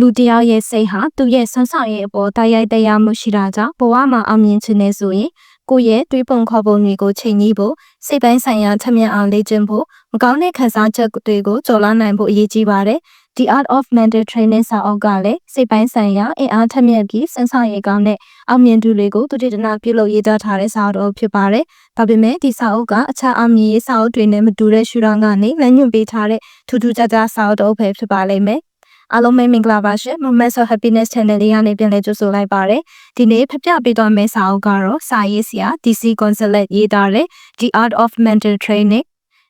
လူတစ်ယောက်ရဲ့စိတ်ဟာသူ့ရဲ့ဆွမ်းဆောင်ရဲ့အပေါ်တိုက်ရိုက်တရားမှုရှိတာကြောင့်ဘဝမှာအောင်မြင်ခြင်းနဲ့ဆိုရင်ကိုယ့်ရဲ့တွေးပုံခေါ်ပုံတွေကိုချိန်ကြီးဖို့စိတ်ပိုင်းဆိုင်ရာထမြက်အောင်လေ့ကျင့်ဖို့မကောင်းတဲ့ခံစားချက်တွေကိုကျော်လွှားနိုင်ဖို့အရေးကြီးပါတယ်။ The Art of Mental Training စာအုပ်ကလည်းစိတ်ပိုင်းဆိုင်ရာအင်အားထမြက်ပြီးစမ်းဆောင်ရည်ကောင်းတဲ့အောင်မြင်သူတွေကိုသူတည်တနာပြုလုပ်ရေးသားထားတဲ့စာအုပ်ဖြစ်ပါတယ်။ဒါပေမဲ့ဒီစာအုပ်ကအခြားအောင်မြင်ရေးစာအုပ်တွေနဲ့မတူတဲ့ရှုထောင့်ကနေလမ်းညွှန်ပေးထားတဲ့ထူးထူးခြားခြားစာအုပ်တစ်အုပ်ပဲဖြစ်ပါလိမ့်မယ်။ အားလုံးပဲမင်္ဂလာပါရှင်။ Moments of Happiness Channel လေးကနေပြန်လည်ကြိုဆိုလိုက်ပါရစေ။ဒီနေ့ဖပြပေးသွားမယ့်စာအုပ်ကတော့စာရေးဆရာ DC Gonzalez ရေးသားတဲ့ The Art of Mental Training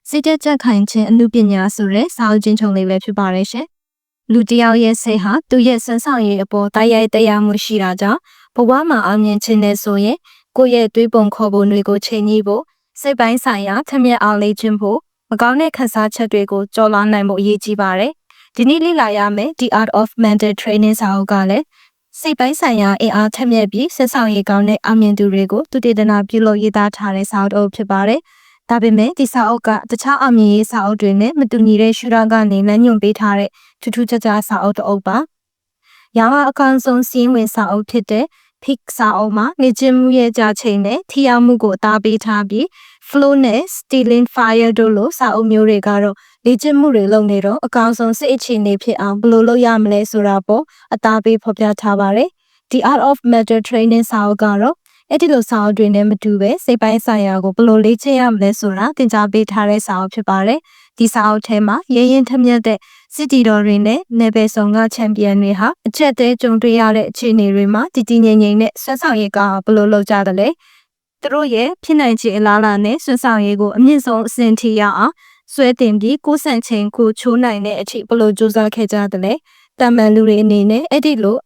စိတ်ကြက်ခိုင်ခြင်းအမှုပညာဆိုတဲ့စာအုပ်ချင်းချုံလေးပဲဖြစ်ပါရရှင်။လူတစ်ယောက်ရဲ့စိတ်ဟာသူ့ရဲ့စံဆောင်ရည်အပေါ်တိုက်ရိုက်တရားမှုရှိတာကြောင့်ဘဝမှာအောင်မြင်ခြင်းနဲ့ဆိုရင်ကိုယ့်ရဲ့တွေးပုံခေါ်ပုံတွေကိုချိန်ညှိဖို့စိတ်ပိုင်းဆိုင်ရာထမြက်အောင်လေ့ကျင့်ဖို့မကောင်းတဲ့ခံစားချက်တွေကိုကျော်လွှားနိုင်ဖို့အရေးကြီးပါတယ်။ ဒီနေ့လေ့လာရမယ့် The Art of Mental Training စာအုပ်ကလည်းစိတ်ပိုင်းဆိုင်ရာအင်အားထက်မြက်ပြီးဆက်ဆောင်ရည်ကောင်းတဲ့အောင်မြင်သူတွေကိုသူတည်တနာပြုလုပ်ရေးသားထားတဲ့စာအုပ်ဖြစ်ပါတယ်။ဒါပေမဲ့ဒီစာအုပ်ကတခြားအောင်မြင်ရေးစာအုပ်တွေနဲ့မတူညီတဲ့ရှုထောင့်ကနေလမ်းညွှန်ပေးထားတဲ့ထူးထူးခြားခြားစာအုပ်တစ်အုပ်ပါ။ရာမအကောင်ဆုံးစီးဝင်စာအုပ်ဖြစ်တဲ့ Pick စာအုပ်မှာနေကျမှုရဲ့ကြာချိန်နဲ့ထိရောက်မှုကိုအသားပေးထားပြီး flow နဲ့ stealing fire တို့လိုစာအုပ်မျိုးတွေကတော့ လေ့ကျင့်မှုတွေလုပ်နေတော့အကောင်ဆုံးစိတ်အခြေအနေဖြစ်အောင်ဘယ်လိုလုပ်ရမလဲဆိုတာပေါ့အသားပေးဖော်ပြထားပါတယ်။ The Art of Mental Training စာအုပ်ကတော့အဲ့ဒီလိုစာအုပ်တွေနဲ့မတူပဲစိတ်ပိုင်းဆိုင်ရာကိုဘယ်လိုလေ့ကျင့်ရမလဲဆိုတာသင်ကြားပေးထားတဲ့စာအုပ်ဖြစ်ပါတယ်။ဒီစာအုပ်ထဲမှာရရင်ထမြက်တဲ့စစ်တီတော်တွေနဲ့နယ်ပယ်ဆောင်ကချန်ပီယံတွေဟာအချက်သေးကြုံတွေ့ရတဲ့အခြေအနေတွေမှာတည်တည်ငြိမ်ငြိမ်နဲ့ဆွမ်းဆောင်ရည်ကဘယ်လိုလုပ်ကြသလဲ။သူတို့ရဲ့ဖြစ်နိုင်ခြေအလားအလာနဲ့ဆွမ်းဆောင်ရည်ကိုအမြင့်ဆုံးအဆင့်ထိရအောင် ဆွဲတင်ပြီးကိုယ်ဆန့်ချိန်ကိုချိုးနိုင်တဲ့အထိဘယ်လိုကြိုးစားခဲ့ကြသလဲ။တမန်လူတွေအနေနဲ့အဲ့ဒီလို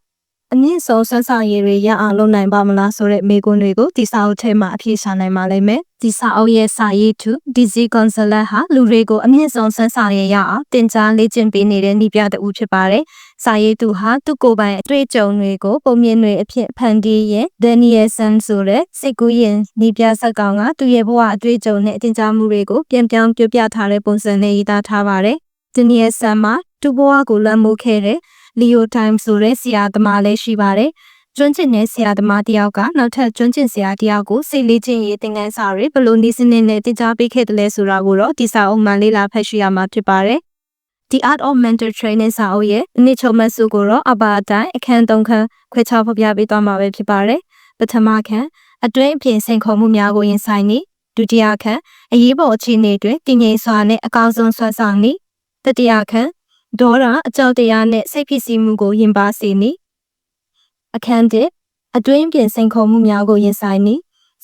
အမြင့်ဆုံးဆွမ်းဆောင်ရည်တွေရအောင်လုပ်နိုင်ပါမလားဆိုတဲ့မေးခွန်းတွေကိုဒီစာအုပ်ထဲမှာအဖြေရှာနိုင်ပါလိမ့်မယ်။ဒီစာအုပ်ရဲ့စာရေးသူ DC Consulate ဟာလူတွေကိုအမြင့်ဆုံးဆွမ်းဆောင်ရည်ရအောင်တင် जा လေ့ကျင့်ပေးနေတဲ့နှိပြတအူဖြစ်ပါတယ်။ စာရေးသူဟာသူ့ကိုယ်ပိုင်အတွေ့အကြုံတွေကိုပုံမြင်တွေအဖြစ်ဖန်တီးရင် Daniel San ဆိုတဲ့စိတ်ကူးရင်နှိပြဆက်ကောင်ကသူ့ရဲ့ဘဝအတွေ့အကြုံနဲ့တင် जा မှုတွေကိုပြန်ပြောင်းပြပြထားတဲ့ပုံစံနဲ့ရေးသားထားပါတယ်။ Daniel San မှာသူ့ဘဝကိုလွှမ်းမိုးခဲ့တဲ့ Leo Time ဆိုတဲ့ဆရာသမားလည်းရှိပါတယ်။ကျွမ်းကျင်တဲ့ဆရာသမားတယောက်ကနောက်ထပ်ကျွမ်းကျင်ဆရာတယောက်ကိုစိတ်လေးချင်းရေးသင်ခန်းစာတွေဘလို့နည်းစနစ်နဲ့တင် जा ပေးခဲ့တယ်လဲဆိုတာကိုတော့ဒီစာအုပ်မှာလေ့လာဖတ်ရှုရမှာဖြစ်ပါတယ်။ The Art of Mental Training စာအုပ်ရဲ့အနည်းချုပ်မှတ်စုကိုတော့အပါအတိုင်းအခန်း၃ခန်းခွဲခြားဖော်ပြပေးသွားမှာပဲဖြစ်ပါတယ်။ပထမခန်းအတွင်းအပြင်စိန်ခေါ်မှုများကိုရင်ဆိုင်နေဒုတိယခန်းအရေးပေါ်အခြေအနေတွင်တည်ငြိမ်စွာနဲ့အကောင်းဆုံးဆွမ်းဆောင်နေတတိယခန်းဒေါရအကြောက်တရားနဲ့စိတ်ဖြစ်စီမှုကိုရင်ပါစေနေအခန်းတစ်အတွင်းပြင်စိန်ခေါ်မှုများကိုရင်ဆိုင်နေ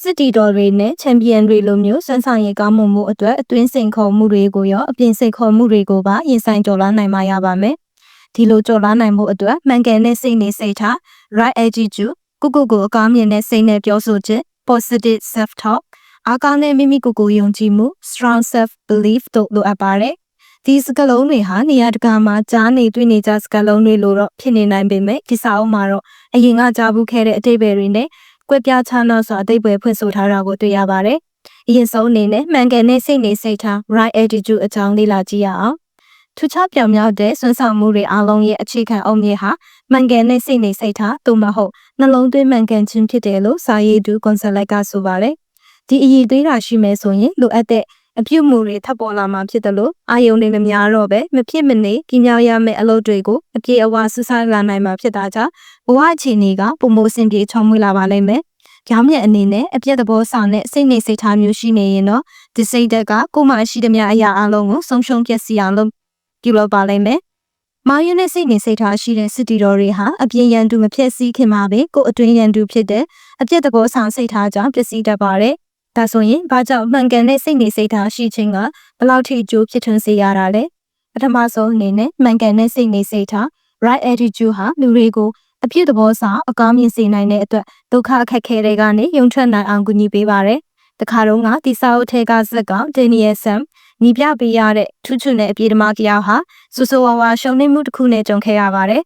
စစ်တီတော်တွေနဲ့ချန်ပီယံတွေလိုမျိုးဆွမ်းဆောင်ရည်ကောင်းမှုမှုအတွက်အတွင်းစိန်ခေါ်မှုတွေကိုရောအပြင်စိန်ခေါ်မှုတွေကိုပါရင်ဆိုင်ကျော်လွှားနိုင်မှရပါမယ်ဒီလိုကျော်လွှားနိုင်မှုအတွက်မှန်ကန်တဲ့စိတ်နေစိတ်ထား right attitude ကိုကိုကိုအကောင်းမြင်တဲ့စိတ်နဲ့ပြောဆိုခြင်း positive self talk အားကောင်းတဲ့မိမိကိုယ်ကိုယုံကြည်မှု strong self belief တို့လိုအပ်ပါတယ်ဒီစကလုံးတွေဟာနေရာတကာမှာကြားနေတွေ့နေကြစကလုံးတွေလို့တော့ဖြစ်နေနိုင်ပေမဲ့ဒီစာအုပ်မှာတော့အရင်ကကြားဘူးခဲ့တဲ့အတိတ်ပဲတွေနဲ့ ကွက်ပြားခြားနောက်စွာအတိတ်ပဲဖွင့်ဆိုထားတာကိုတွေ့ရပါတယ်။အရင်ဆုံးအနေနဲ့မှန်ကန်တဲ့စိတ်နေစိတ်ထား right attitude အကြောင်းလေ့လာကြည့်ရအောင်။ထူးခြားပြောင်မြောက်တဲ့စွမ်းဆောင်မှုတွေအလုံးရဲ့အခြေခံအုံမြစ်ဟာမှန်ကန်တဲ့စိတ်နေစိတ်ထားသို့မဟုတ်နှလုံးသွင်းမှန်ကန်ခြင်းဖြစ်တယ်လို့စာရေးသူကွန်ဆယ်လိုက်ကဆိုပါတယ်။ဒီအရေးသေးတာရှိမယ်ဆိုရင်လိုအပ်တဲ့ အပြုမှုတွေထပ်ပေါ်လာမှာဖြစ်တယ်လို့အာယုံတွေမများတော့ပဲမဖြစ်မနေပြင်းပြောင်းရမယ့်အလုပ်တွေကိုအပြေအဝဆူဆာလာနိုင်မှာဖြစ်တာကြောင့်ဘဝအခြေအနေကပုံမစင်ပြေချောမွေးလာပါလိမ့်မယ်။ကြောင်းမြတ်အနေနဲ့အပြည့်သဘောဆောင်တဲ့စိတ်နေစိတ်ထားမျိုးရှိနေရင်တော့ဒီစိတ်ဓာတ်ကကိုယ်မှရှိသမျှအရာအလုံးကိုဆုံးရှုံးပျက်စီးအောင်လုပ်ပြုလုပ်ပါလိမ့်မယ်။မောင်ရင်းနဲ့စိတ်နေစိတ်ထားရှိတဲ့စစ်တီတော်တွေဟာအပြင်းရန်သူမဖြစ်စည်းခင်မှာပဲကိုယ်အတွင်းရန်သူဖြစ်တဲ့အပြည့်သဘောဆောင်စိတ်ထားကြောင့်ပျက်စီးတတ်ပါတယ်။ ဒါဆိုရင်ဘာကြောင့်မှန်ကန်တဲ့စိတ်နေစိတ်ထားရှိခြင်းကဘလောက်ထိအကျိုးဖြစ်ထွန်းစေရတာလဲပထမဆုံးအနေနဲ့မှန်ကန်တဲ့စိတ်နေစိတ်ထား right attitude ဟာလူတွေကိုအပြည့်သဘောဆောင်အကောင်းမြင်စေနိုင်တဲ့အတွက်ဒုက္ခအခက်ခဲတွေကနေယုံထွက်နိုင်အောင်ကူညီပေးပါတယ်တခါတော့ကဒီစာအုပ်ထဲကဇက်ကောင်ဒန်နီယယ်ဆမ်ညီပြပေးရတဲ့ထူးချွန်တဲ့အပြေးသမားကယောက်ဟာစူဆိုဝါဝါရှုံနေမှုတစ်ခုနဲ့ကြုံခဲ့ရပါတယ်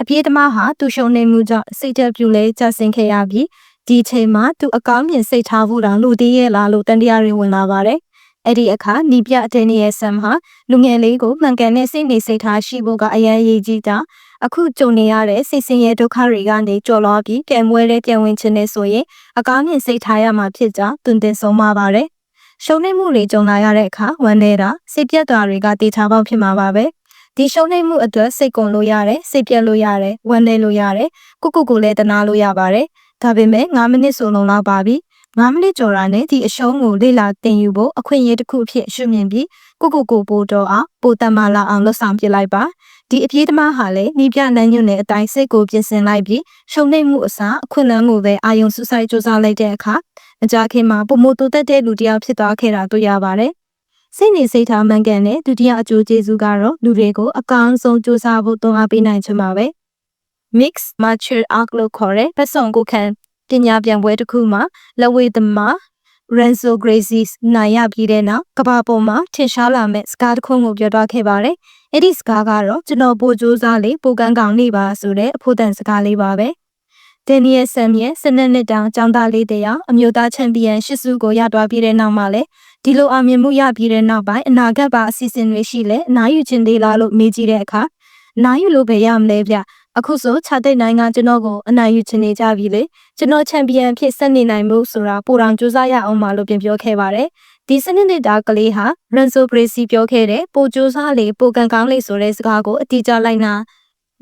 အပြေးသမားဟာသူရှုံနေမှုကြောင့်စိတ်ကြပြူလဲကြဆင်းခဲ့ရပြီး ဒီချိန်မှာသူအကောင်းမြင်စိတ်ထားဖို့တောင်လူသေးရဲ့လားလို့တန်တရားတွေဝင်လာပါတယ်။အဲ့ဒီအခါနီပြအတင်းရဲ့ဆမ်ဟာလူငယ်လေးကိုမှန်ကန်တဲ့စိတ်နေစိတ်ထားရှိဖို့ကအရန်ရည်ကြီးတာအခုကြုံနေရတဲ့စိတ်ဆင်းရဲဒုက္ခတွေကနေကြော်လွှားပြီးကံမွဲတဲ့ပြန်ဝင်ခြင်းနဲ့ဆိုရင်အကားမြင့်စိတ်ထားရမှာဖြစ်ကြောင်းတွင်တင်ဆုံးပါပါတယ်။ရှုံးနိမ့်မှုတွေကြုံလာရတဲ့အခါဝမ်းနေတာစိတ်ပြတ်တာတွေကတေချာပေါက်ဖြစ်မှာပါပဲ။ဒီရှုံးနိမ့်မှုအတွက်စိတ်ကုန်လို့ရတယ်စိတ်ပြတ်လို့ရတယ်ဝမ်းနေလို့ရတယ်ကုကုကိုလည်းတနာလို့ရပါတယ်။ ဒါပေမဲ့9မိနစ်ဆိုလုံလောက်ပါပြီ။9မိနစ်ကျော်တာနဲ့ဒီအရှုံးကိုလေ့လာသင်ယူဖို့အခွင့်အရေးတစ်ခုအဖြစ်ရှုမြင်ပြီးကိုကိုကိုပို့တော့အောင်ပိုတမလာအောင်လှုပ်ဆောင်ပြလိုက်ပါဒီအပြေးသမားဟာလည်းနီးပြနန်းညွန့်နဲ့အတိုင်းစိတ်ကိုပြင်ဆင်လိုက်ပြီးရှုံနှိမ်မှုအစားအခွင့်အလမ်းကိုပဲအာယုံစူးစိုက်စူးစမ်းလိုက်တဲ့အခါအကြခင်မှာပုံမတိုးတက်တဲ့လူတစ်ယောက်ဖြစ်သွားခဲ့တာတွေ့ရပါတယ်စိတ်နေစိတ်ထားမှန်ကန်တဲ့ဒုတိယအကျိုးကျေးဇူးကတော့လူတွေကိုအကောင်းဆုံးစူးစမ်းဖို့တွန်းအားပေးနိုင်ချင်ပါပဲ mix mature arc လို့ခေါ်တဲ့ပတ်စုံကိုခံပညာပြန်ပွဲတစ်ခုမှာလက်ဝဲသမား Renzo Gracie နိုင်ရပြီးတဲ့နောက်ကဘာပေါ်မှာထင်ရှားလာမဲ့စကားတစ်ခုကိုပြောသွားခဲ့ပါတယ်။အဲ့ဒီစကားကတော့ကျွန်တော်ပိုကြိုးစားလေးပိုကန်းကောင်နေပါဆိုတဲ့အဖို့တန်စကားလေးပါပဲ။ဒန်နီယယ်ဆမ်ရဲ့စနစ်နှစ်တောင်ចောင်းသားလေးတယောက်အမျိုးသားချန်ပီယံရှစ်စုကိုရသွားပြီးတဲ့နောက်မှာလည်းဒီလိုအောင်မြင်မှုရပြီးတဲ့နောက်ပိုင်းအနာဂတ်ပါအစီအစဉ်တွေရှိလဲအနားယူခြင်းသေးလားလို့မေးကြည့်တဲ့အခါအနားယူလို့ပဲရမလဲဗျ။ အခုဆိုခြာတဲ့နိုင်ငံကျွန်တော်ကိုအနိုင်ယူချင်နေကြပြီလေကျွန်တော်ချန်ပီယံဖြစ်ဆက်နေနိုင်မှုဆိုတာပိုတောင်ကြိုးစားရအောင်ပါလို့ပြန်ပြောခဲ့ပါတယ်ဒီစနစ်နေတာကလေးဟာရန်ဆိုဂရေစီပြောခဲ့တဲ့ပိုကြိုးစားလေပိုကန်ကောင်းလေဆိုတဲ့စကားကိုအတိအကျလိုက်နာ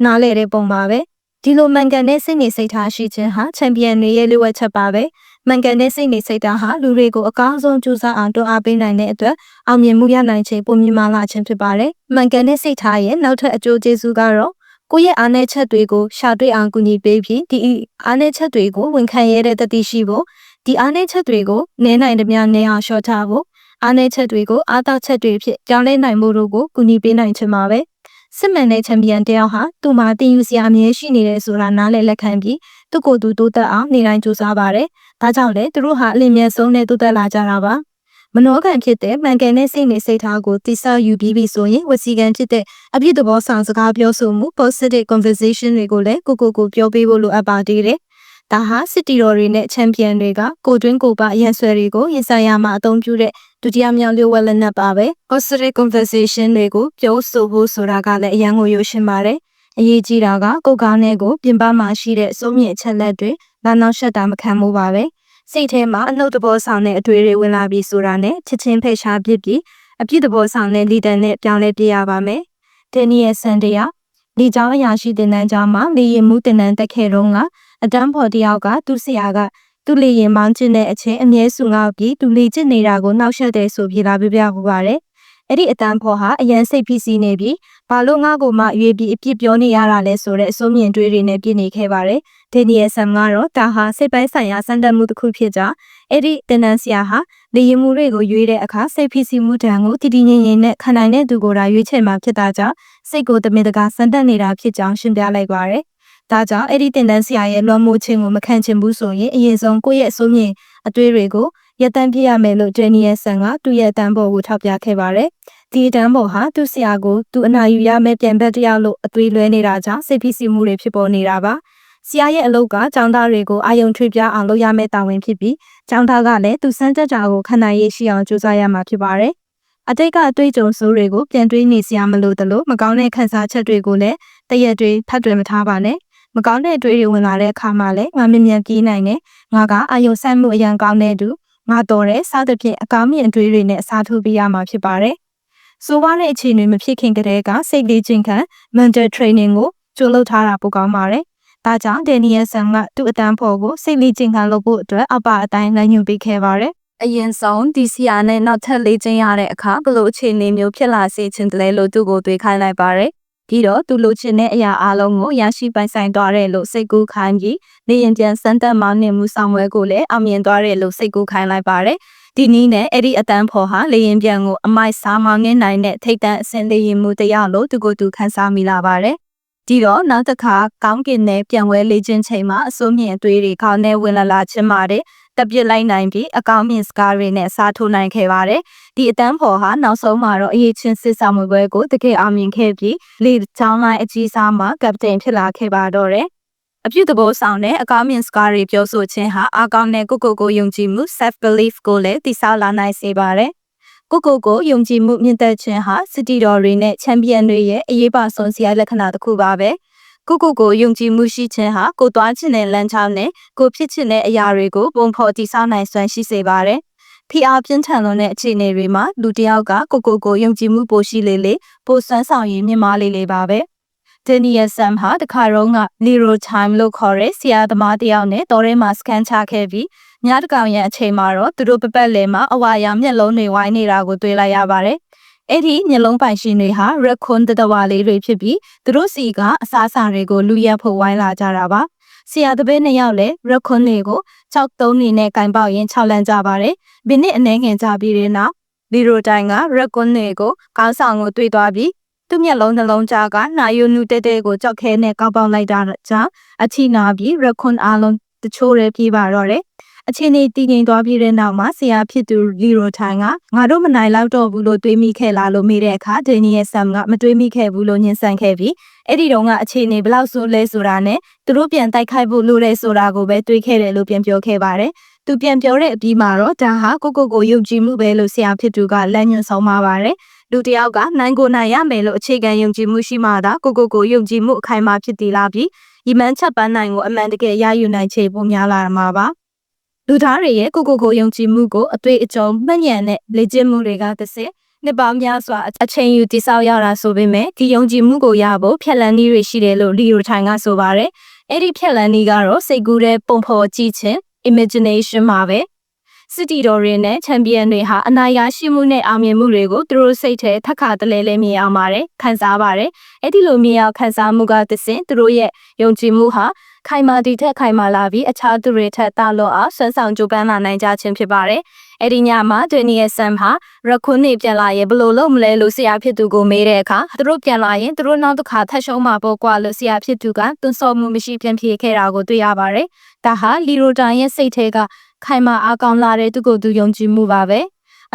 နားလဲတဲ့ပုံပါပဲဒီလိုမှန်ကန်တဲ့စိတ်နေစိတ်ထားရှိခြင်းဟာချန်ပီယံတွေရဲ့လိုအပ်ချက်ပါပဲမှန်ကန်တဲ့စိတ်နေစိတ်ထားဟာလူတွေကိုအကောင်းဆုံးကြိုးစားအောင်တွန်းအားပေးနိုင်တဲ့အတွက်အောင်မြင်မှုရနိုင်ခြင်းပုံမြင်မာလာခြင်းဖြစ်ပါတယ်မှန်ကန်တဲ့စိတ်ထားရဲ့နောက်ထပ်အကျိုးကျေးဇူးကတော့ ကိုယ့်ရဲ့အားနည်းချက်တွေကိုရှာတွေ့အောင်ကူညီပေးပြီးဒီအားနည်းချက်တွေကိုဝန်ခံရတဲ့တတိရှိဖို့ဒီအားနည်းချက်တွေကိုနည်းနိုင်သမျှနည်းအောင်လျှော့ချဖို့အားနည်းချက်တွေကိုအားသာချက်တွေဖြစ်ကြောင်းလဲနိုင်မှုတို့ကိုကူညီပေးနိုင်ချင်ပါပဲစစ်မှန်တဲ့ချန်ပီယံတယောက်ဟာသူ့မှာတင်ယူစရာအမြဲရှိနေတယ်ဆိုတာနားလည်လက်ခံပြီးသူ့ကိုယ်သူတိုးတက်အောင်နေတိုင်းကြိုးစားပါတယ်ဒါကြောင့်လေသူတို့ဟာအလင်းမြဲဆုံးနဲ့တိုးတက်လာကြတာပါ မနောကံဖြစ်တဲ့မှန်ကန်တဲ့စိတ်နေစိတ်ထားကိုတိဆောက်ယူပြီးပြီဆိုရင်ဝစီကံဖြစ်တဲ့အပြည့်သဘောဆောင်စကားပြောဆိုမှု positive conversation တွေကိုလည်းကိုကိုကိုပြောပေးဖို့လိုအပ်ပါသေးတယ်။ဒါဟာစစ်တီတော်တွေနဲ့ချန်ပီယံတွေကကိုတွင်းကိုပါရန်ဆွဲတွေကိုရင်ဆိုင်ရမှာအသုံးပြုတဲ့ဒုတိယမြောက်လျှို့ဝက်လက်နက်ပါပဲ။ positive conversation တွေကိုပြောဆိုဖို့ဆိုတာကလည်းအရန်ကိုရိုးရှင်းပါတယ်။အရေးကြီးတာကကိုယ်ကောင်းတဲ့ကိုပြင်ပမှာရှိတဲ့အစိုးမြင့်အချက်လက်တွေလာနောက်ရှက်တာမခံမှုပါပဲ။ စိတ်ထဲမှာအနှုတ်တဘောဆောင်တဲ့အတွေ့တွေဝင်လာပြီးဆိုတာနဲ့ချစ်ချင်းဖိတ်ရှားပြစ်ပြီးအပြည့်တဘောဆောင်တဲ့လီတန်နဲ့ပြောင်းလဲပြရပါမယ်။ဒန်နီယယ်ဆန်တယာလေကြောင်းအရာရှိတင်တန်းကျောင်းမှာလေရင်မှုတင်တန်းတက်ခဲ့တော့ကအတန်းဖော်တယောက်ကသူ့ဆရာကသူ့လေရင်မောင်းကျင်တဲ့အချင်းအမြဲဆူငေါပြီးသူလေကျင်နေတာကိုနှောက်ယှက်တယ်ဆိုပြလာပြပြပူပါတယ်။ အဲ့ဒီအတန်းဖော်ဟာအရန်စိတ်ဖိစီးနေပြီးဘာလို့ငါ့ကိုမှရွေးပြီးအပြစ်ပြောနေရတာလဲဆိုတဲ့အစိုးမြင်တွေးတွေနဲ့ပြည့်နေခဲ့ပါတယ်။ဒန်နီယယ်ဆမ်ကတော့ဒါဟာစိတ်ပိုင်းဆိုင်ရာစံတက်မှုတစ်ခုဖြစ်ကြအဲ့ဒီတင်နန်းဆရာဟာလေရင်မှုတွေကိုရွေးတဲ့အခါစိတ်ဖိစီးမှုတံကိုတည်တည်ငြိမ်ငြိမ်နဲ့ခံနိုင်တဲ့သူကိုယ်တိုင်ရွေးချယ်မှာဖြစ်တာကြောင့်စိတ်ကိုတမင်တကာစံတက်နေတာဖြစ်ကြောင်းရှင်းပြလိုက်ပါတယ်။ဒါကြောင့်အဲ့ဒီတင်တန်းဆရာရဲ့လွန်မှုခြင်းကိုမခံချင်ဘူးဆိုရင်အရင်ဆုံးကိုယ့်ရဲ့အစိုးမြင်အတွေးတွေကို ရတန်းပြရမယ်လို့ဂျန်နီယယ်ဆန်ကသူ့ရဲ့တန်းပေါ်ကိုထောက်ပြခဲ့ပါတယ်။ဒီတန်းပေါ်ဟာသူ့ဆရာကိုသူအနာယူရမယ့်ပြန်ဘက်တယောက်လို့အသွေးလွဲနေတာကြောင့်စိတ်ဖိစီးမှုတွေဖြစ်ပေါ်နေတာပါ။ဆရာရဲ့အလုပ်ကចောင်းသားတွေကိုအာယုံထွေးပြအောင်လုပ်ရမယ့်တာဝန်ဖြစ်ပြီးចောင်းသားကလည်းသူစမ်းကြကြကိုခံနိုင်ရရှိအောင်ကြိုးစားရမှာဖြစ်ပါတယ်။အတိတ်ကအတွေ့အကြုံဆိုးတွေကိုပြန်တွေးနေစရာမလိုသလိုမကောင်းတဲ့ခံစားချက်တွေကိုလည်းတရက်တွေဖတ်တွင်မထားပါနဲ့။မကောင်းတဲ့အတွေ့အကြုံဝင်လာတဲ့အခါမှာလည်းငါမြင်မြန်ပြေးနိုင်တယ်။ငါကအာယုံဆန့်မှုအရန်ကောင်းတဲ့သူ ငါတော်တဲ့စသဖြင့်အကောင်းမြင်အတွေ့အကြုံတွေနဲ့အစားထိုးပေးရမှာဖြစ်ပါတယ်။ဆိုပါတဲ့အခြေအနေမဖြစ်ခင်ကတည်းကစိတ်လေးချင်းခံ mental training ကိုကြိုးလုပ်ထားတာပိုကောင်းပါတယ်။ဒါကြောင့်ဒန်နီယယ်ဆန်ကသူ့အတန်းဖော်ကိုစိတ်လေးချင်းခံလုပ်ဖို့အတွက်အပအတိုင်းလက်ညှိုးပေးခဲ့ပါတယ်။အရင်ဆုံးဒီစီယာနဲ့နောက်ထပ်လေ့ကျင့်ရတဲ့အခါဘလို့အခြေအနေမျိုးဖြစ်လာစေချင်တယ်လို့သူ့ကိုတွေးခိုင်းလိုက်ပါတယ် ပြီးတော့သူလိုချင်တဲ့အရာအလုံးကိုရရှိပိုင်ဆိုင်သွားတယ်လို့စိတ်ကူးခိုင်းပြီးနေရင်ပြန်စမ်းတက်မောင်းနှင်မှုဆောင်ပွဲကိုလည်းအောင်မြင်သွားတယ်လို့စိတ်ကူးခိုင်းလိုက်ပါတယ်ဒီနည်းနဲ့အဲ့ဒီအတန်းဖော်ဟာလေရင်ပြန်ကိုအမိုက်စားမောင်းနေနိုင်တဲ့ထိတ်တန့်အဆင့်လေရင်မှုတရားလို့သူကိုယ်သူခန်းစားမိလာပါတယ်ဒီတော့နောက်တစ်ခါကောင်းကင်နဲ့ပြန်ဝဲလေ့ကျင့်ချိန်မှာအစိုးမြင့်အသွေးတွေခေါင်းထဲဝင်လာလာချင်းပါတယ် တက်ပြစ်လိုက်နိုင်ပြီးအကောင့်မြင့်စကားတွေနဲ့စားထိုးနိုင်ခဲ့ပါတယ်။ဒီအတန်းဖော်ဟာနောက်ဆုံးမှာတော့အရေးချင်းစစ်ဆောင်ပွဲကိုတကယ်အောင်မြင်ခဲ့ပြီးလေချောင်းလိုက်အကြီးစားမှာကပတိန်ဖြစ်လာခဲ့ပါတော့တယ်။အပြုသဘောဆောင်တဲ့အကောင့်မြင့်စကားတွေပြောဆိုခြင်းဟာအကောင့်နဲ့ကိုကိုကိုယုံကြည်မှု self belief ကိုလည်းတည်ဆောက်လာနိုင်စေပါတယ်။ကိုကိုကိုယုံကြည်မှုမြင့်တက်ခြင်းဟာစစ်တီတော်တွေနဲ့ချန်ပီယံတွေရဲ့အရေးပါဆုံးစရာလက္ခဏာတစ်ခုပါပဲ။ ကိုကိုကိုယုံကြည်မှုရှိခြင်းဟာကိုသွားခြင်းတဲ့လမ်းကြောင်းနဲ့ကိုဖြစ်ခြင်းတဲ့အရာတွေကိုပုံဖော်တည်ဆောက်နိုင်စွမ်းရှိစေပါတယ်။ဖိအားပြင်းထန်လွန်းတဲ့အခြေအနေတွေမှာလူတစ်ယောက်ကကိုကိုကိုယုံကြည်မှုပိုရှိလေလေပိုစွမ်းဆောင်ရည်မြင့်မားလေလေပါပဲ။ Daniel Sam ဟာတခါတော့က Zero Time လို့ခေါ်တဲ့ဆရာသမားတစ်ယောက်နဲ့တော်ထဲမှာ scan ချခဲ့ပြီးညတကောင်ရဲ့အချိန်မှာတော့သူတို့ပပတ်လည်မှာအဝါရောင်မျက်လုံးတွေဝိုင်းနေတာကိုတွေ့လိုက်ရပါတယ်။ အဲ့ဒီမျက်လုံးပိုင်ရှင်တွေဟာ raccoon တတဝါလေးတွေဖြစ်ပြီးသူတို့စီကအစားအစာတွေကိုလူရက်ဖို့ဝိုင်းလာကြတာပါ။ဆရာတပည့်နှစ်ယောက်လည်း raccoon တွေကို၆သုံးနေနဲ့ကင်ပေါက်ရင်းခြောက်လန့်ကြပါတယ်။ဒီနှစ်အနှဲငယ်ကြပြီးတဲ့နောက်လီရိုတိုင်က raccoon တွေကိုကောင်းဆောင်ကိုတွေ့သွားပြီးသူ့မျက်လုံးနှလုံးကြားကနှာယိုနူတဲတဲကိုကြောက်ခဲနဲ့ကောက်ပေါက်လိုက်တာကြောင့်အချိနာပြီး raccoon အားလုံးတချို့လည်းပြေးပါတော့တယ်။ အခြေအနေတည်ငြိမ်သွားပြီးတဲ့နောက်မှာဆရာဖြစ်သူလီရိုထိုင်ကငါတို့မနိုင်လောက်တော့ဘူးလို့တွေးမိခဲ့လားလို့မေးတဲ့အခါဒန်နီယယ်ဆမ်ကမတွေးမိခဲ့ဘူးလို့ညှဉ်းဆန်ခဲ့ပြီးအဲ့ဒီတော့ကအခြေအနေဘလောက်ဆိုးလဲဆိုတာနဲ့သူတို့ပြန်တိုက်ခိုက်ဖို့လိုတယ်ဆိုတာကိုပဲတွေးခဲ့တယ်လို့ပြန်ပြောခဲ့ပါတယ်။သူပြန်ပြောတဲ့အပြီးမှာတော့ဒါဟာကိုကိုကိုယုံကြည်မှုပဲလို့ဆရာဖြစ်သူကလက်ညှိုးဆောင်ပါပါတယ်။လူတယောက်ကနိုင်ကိုနိုင်ရမယ်လို့အခြေခံယုံကြည်မှုရှိမှသာကိုကိုကိုယုံကြည်မှုအခိုင်အမာဖြစ်တည်လာပြီးရီမန်းချက်ပန်းနိုင်ကိုအမှန်တကယ်ရယူနိုင်ချေပုံများလာမှာပါ လူသားတွေရဲ့ကိုကိုကိုယုံကြည်မှုကိုအတွေ့အကြုံမှတ်ဉာဏ်နဲ့လေ့ကျင့်မှုတွေကတစ်စက်နှစ်ပေါင်းများစွာအချိန်ယူတည်ဆောက်ရတာဆိုပေမဲ့ဒီယုံကြည်မှုကိုရဖို့ဖြက်လန်းနည်းတွေရှိတယ်လို့လီယိုထိုင်ကဆိုပါတယ်အဲ့ဒီဖြက်လန်းနည်းကတော့စိတ်ကူးတဲ့ပုံဖော်ကြည့်ခြင်း imagination မှာပဲစစ်တီတော်တွေနဲ့ချန်ပီယံတွေဟာအနိုင်ရရှိမှုနဲ့အောင်မြင်မှုတွေကိုသူတို့စိတ်ထဲထက်ခါတလဲလဲမြင်အောင်ပါတယ်ခံစားပါတယ်အဲ့ဒီလိုမြင်အောင်ခံစားမှုကသစင်သူတို့ရဲ့ယုံကြည်မှုဟာ ခိုင်မာတည်ထက်ခိုင်မာလာပြီးအခြားသူတွေထက်တာလွန်အောင်ဆွမ်းဆောင်ကြိုးပမ်းလာနိုင်ကြခြင်းဖြစ်ပါတယ်အဲ့ဒီညမှာဒွေနီရဲ့ဆမ်ဟာရခွန်းနေပြန်လာရင်ဘလို့လုပ်မလဲလို့ဆရာဖြစ်သူကိုမေးတဲ့အခါသူတို့ပြန်လာရင်သူတို့နောက်တစ်ခါထပ်ရှုံးမှာပေါ့ကွာလို့ဆရာဖြစ်သူကတွန်းဆော်မှုမရှိပြန်ပြေခဲ့တာကိုတွေ့ရပါတယ်ဒါဟာလီရိုတိုင်ရဲ့စိတ်ထဲကခိုင်မာအားကောင်းလာတဲ့သူကိုသူယုံကြည်မှုပါပဲ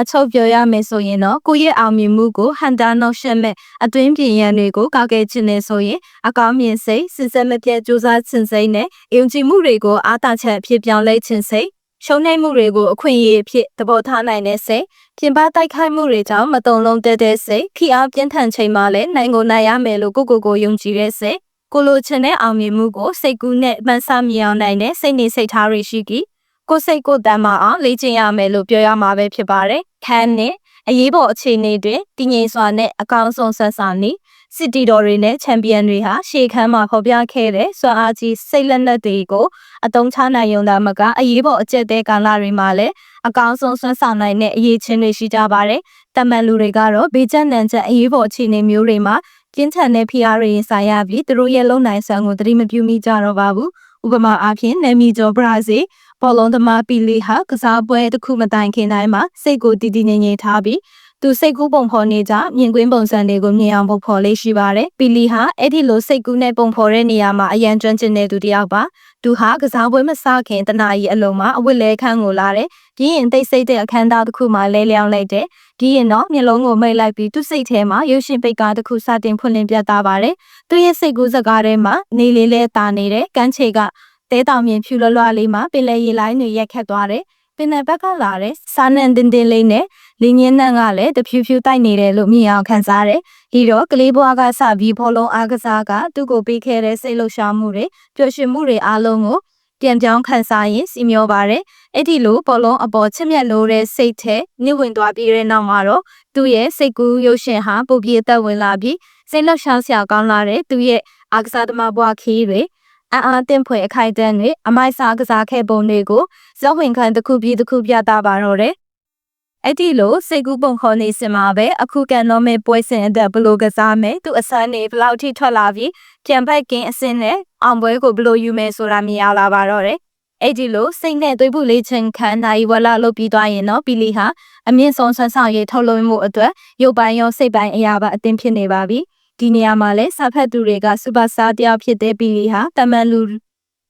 အချုပ်ပြောရမယ်ဆိုရင်တော့ကိုယ့်ရဲ့အောင်မြင်မှုကိုဟန်တာနှောက်ယှက်မဲ့အတွင်းပြင်ရန်တွေကိုကောက်ကဲခြင်းနဲ့ဆိုရင်အကောင်းမြင်စိတ်စစ်ဆက်မပြတ်ကြိုးစားခြင်းစိတ်နဲ့ယုံကြည်မှုတွေကိုအားတာချက်အဖြစ်ပြောင်းလဲခြင်းစိတ်ရှုံးနိမ့်မှုတွေကိုအခွင့်အရေးအဖြစ်သဘောထားနိုင်တဲ့စိတ်ပြင်ပတိုက်ခိုက်မှုတွေကြောင့်မတုံလုံးတဲ့တဲ့စိတ်ခိအားပြင်းထန်ချိန်မှလည်းနိုင်ကိုနိုင်ရမယ်လို့ကိုကိုကိုယုံကြည်တဲ့စိတ်ကိုလိုချင်တဲ့အောင်မြင်မှုကိုစိတ်ကူးနဲ့ပန်းစားမြင်အောင်နိုင်တဲ့စိတ်နေစိတ်ထားတွေရှိပြီး ကိုစိတ်ကိုတမ်းမအောင်လေ့ကျင့်ရမယ်လို့ပြောရမှာပဲဖြစ်ပါတယ်။ခန်းနဲ့အရေးပေါ်အခြေအနေတွေတည်ငြိမ်စွာနဲ့အကောင်းဆုံးဆက်ဆံနေစစ်တီတော်တွေနဲ့ချန်ပီယံတွေဟာရှေ့ခန်းမှာဖော်ပြခဲ့တဲ့စွမ်းအားကြီးစိတ်လက်နက်တွေကိုအသုံးချနိုင်ရုံသာမကအရေးပေါ်အကျက်တဲ့ကာလတွေမှာလည်းအကောင်းဆုံးဆွမ်းဆောင်နိုင်တဲ့အရေးချင်းတွေရှိကြပါတယ်။တမန်လူတွေကတော့ဘေးကျန်းနံချက်အရေးပေါ်အခြေအနေမျိုးတွေမှာပြင်းထန်တဲ့ဖိအားတွေဆိုင်ရပြီးသူတို့ရဲ့လုံနိုင်စွမ်းကိုသတိမပြုမိကြတော့ပါဘူး။ဥပမာအားဖြင့်နယ်မီကျော်ဘရာဇီး ဘောလုံးသမားပီလီဟာကစားပွဲတစ်ခုမတိုင်ခင်တိုင်းမှာစိတ်ကိုတည်တည်ငြိမ်ငြိမ်ထားပြီးသူစိတ်ကူးပုံဖော်နေကြမြင်ကွင်းပုံစံတွေကိုမြင်အောင်ပုံဖော်လေးရှိပါတယ်။ပီလီဟာအဲ့ဒီလိုစိတ်ကူးနဲ့ပုံဖော်တဲ့နေရာမှာအရန်ကျွမ်းကျင်တဲ့သူတစ်ယောက်ပါ။သူဟာကစားပွဲမစခင်တနာရီအလုံးမှာအဝတ်လဲခန်းကိုလာတယ်။ပြီးရင်တိတ်ဆိတ်တဲ့အခန်းသားတစ်ခုမှလဲလျောင်းလိုက်တယ်။ပြီးရင်တော့မျက်လုံးကိုမိတ်လိုက်ပြီးသူ့စိတ်ထဲမှာရုပ်ရှင်ပိတ်ကားတစ်ခုစတင်ဖွင့်လင်းပြသပါတယ်။သူရဲ့စိတ်ကူးစကားထဲမှာနေလေးလဲတာနေတဲ့ကန်းချေက တဲတောင်မြင်ဖြူလွလွလေးမှာပင်လယ်ရေလိုင်းတွေရက်ခတ်သွားတယ်။ပင်လယ်ဘက်ကလာတဲ့စားနံတင်တင်လေးနဲ့လင်းငင်းနှံ့ကလည်းတဖြူဖြူတိုက်နေတယ်လို့မြင်အောင်ခံစားတယ်။ဒီတော့ကလေးဘွားကစပြီးဘောလုံးအားကစားကသူ့ကိုပေးခဲ့တဲ့စိတ်လှုပ်ရှားမှုတွေပျော်ရွှင်မှုတွေအားလုံးကိုပြန်ပြောင်းခံစားရင်စီမျောပါတယ်။အဲ့ဒီလိုဘောလုံးအပေါ်ချစ်မြတ်လို့တဲ့စိတ်ထဲနှိဝင်သွားပြီးတဲ့နောက်မှာတော့သူ့ရဲ့စိတ်ကူးရုပ်ရှင်ဟာပုပ်ပြေသက်ဝင်လာပြီးစိတ်လှုပ်ရှားစရာကောင်းလာတဲ့သူ့ရဲ့အားကစားသမားဘွားခီးတွေ အံ့အားတင်ဖွယ်အခိုက်အတန့်တွေအမိုက်စားကစားခဲ့ပုံတွေကိုဇောဝင်ခံတစ်ခုပြီးတစ်ခုပြသပါတော့တယ်။အဲ့ဒီလိုစိတ်ကူးပုံခေါ်နေစင်မှာပဲအခုကန်တော့မဲ့ပွဲစဉ်အသက်ဘလို့ကစားမယ်သူအစမ်းနေဘလောက်ထိထွက်လာပြီးပြန်ပိုက်ကင်းအစင်းနဲ့အောင်ပွဲကိုဘလို့ယူမယ်ဆိုတာမြင်ရလာပါတော့တယ်။အဲ့ဒီလိုစိတ်နဲ့သွေးပူလေးချင်းခံနိုင်ဝလာလုပ်ပြီးသွားရင်တော့ပီလီဟာအမြင့်ဆုံးဆန်းဆောင်ရေးထုတ်လုပ်မှုအတွက်ရုပ်ပိုင်းရောစိတ်ပိုင်းအရာပါအသင်ဖြစ်နေပါပြီ။ ဒီနေရာမှာလည်းစာဖတ်သူတွေကစူပါစတာတယောက်ဖြစ်တဲ့ပီလီဟာတမန်လူ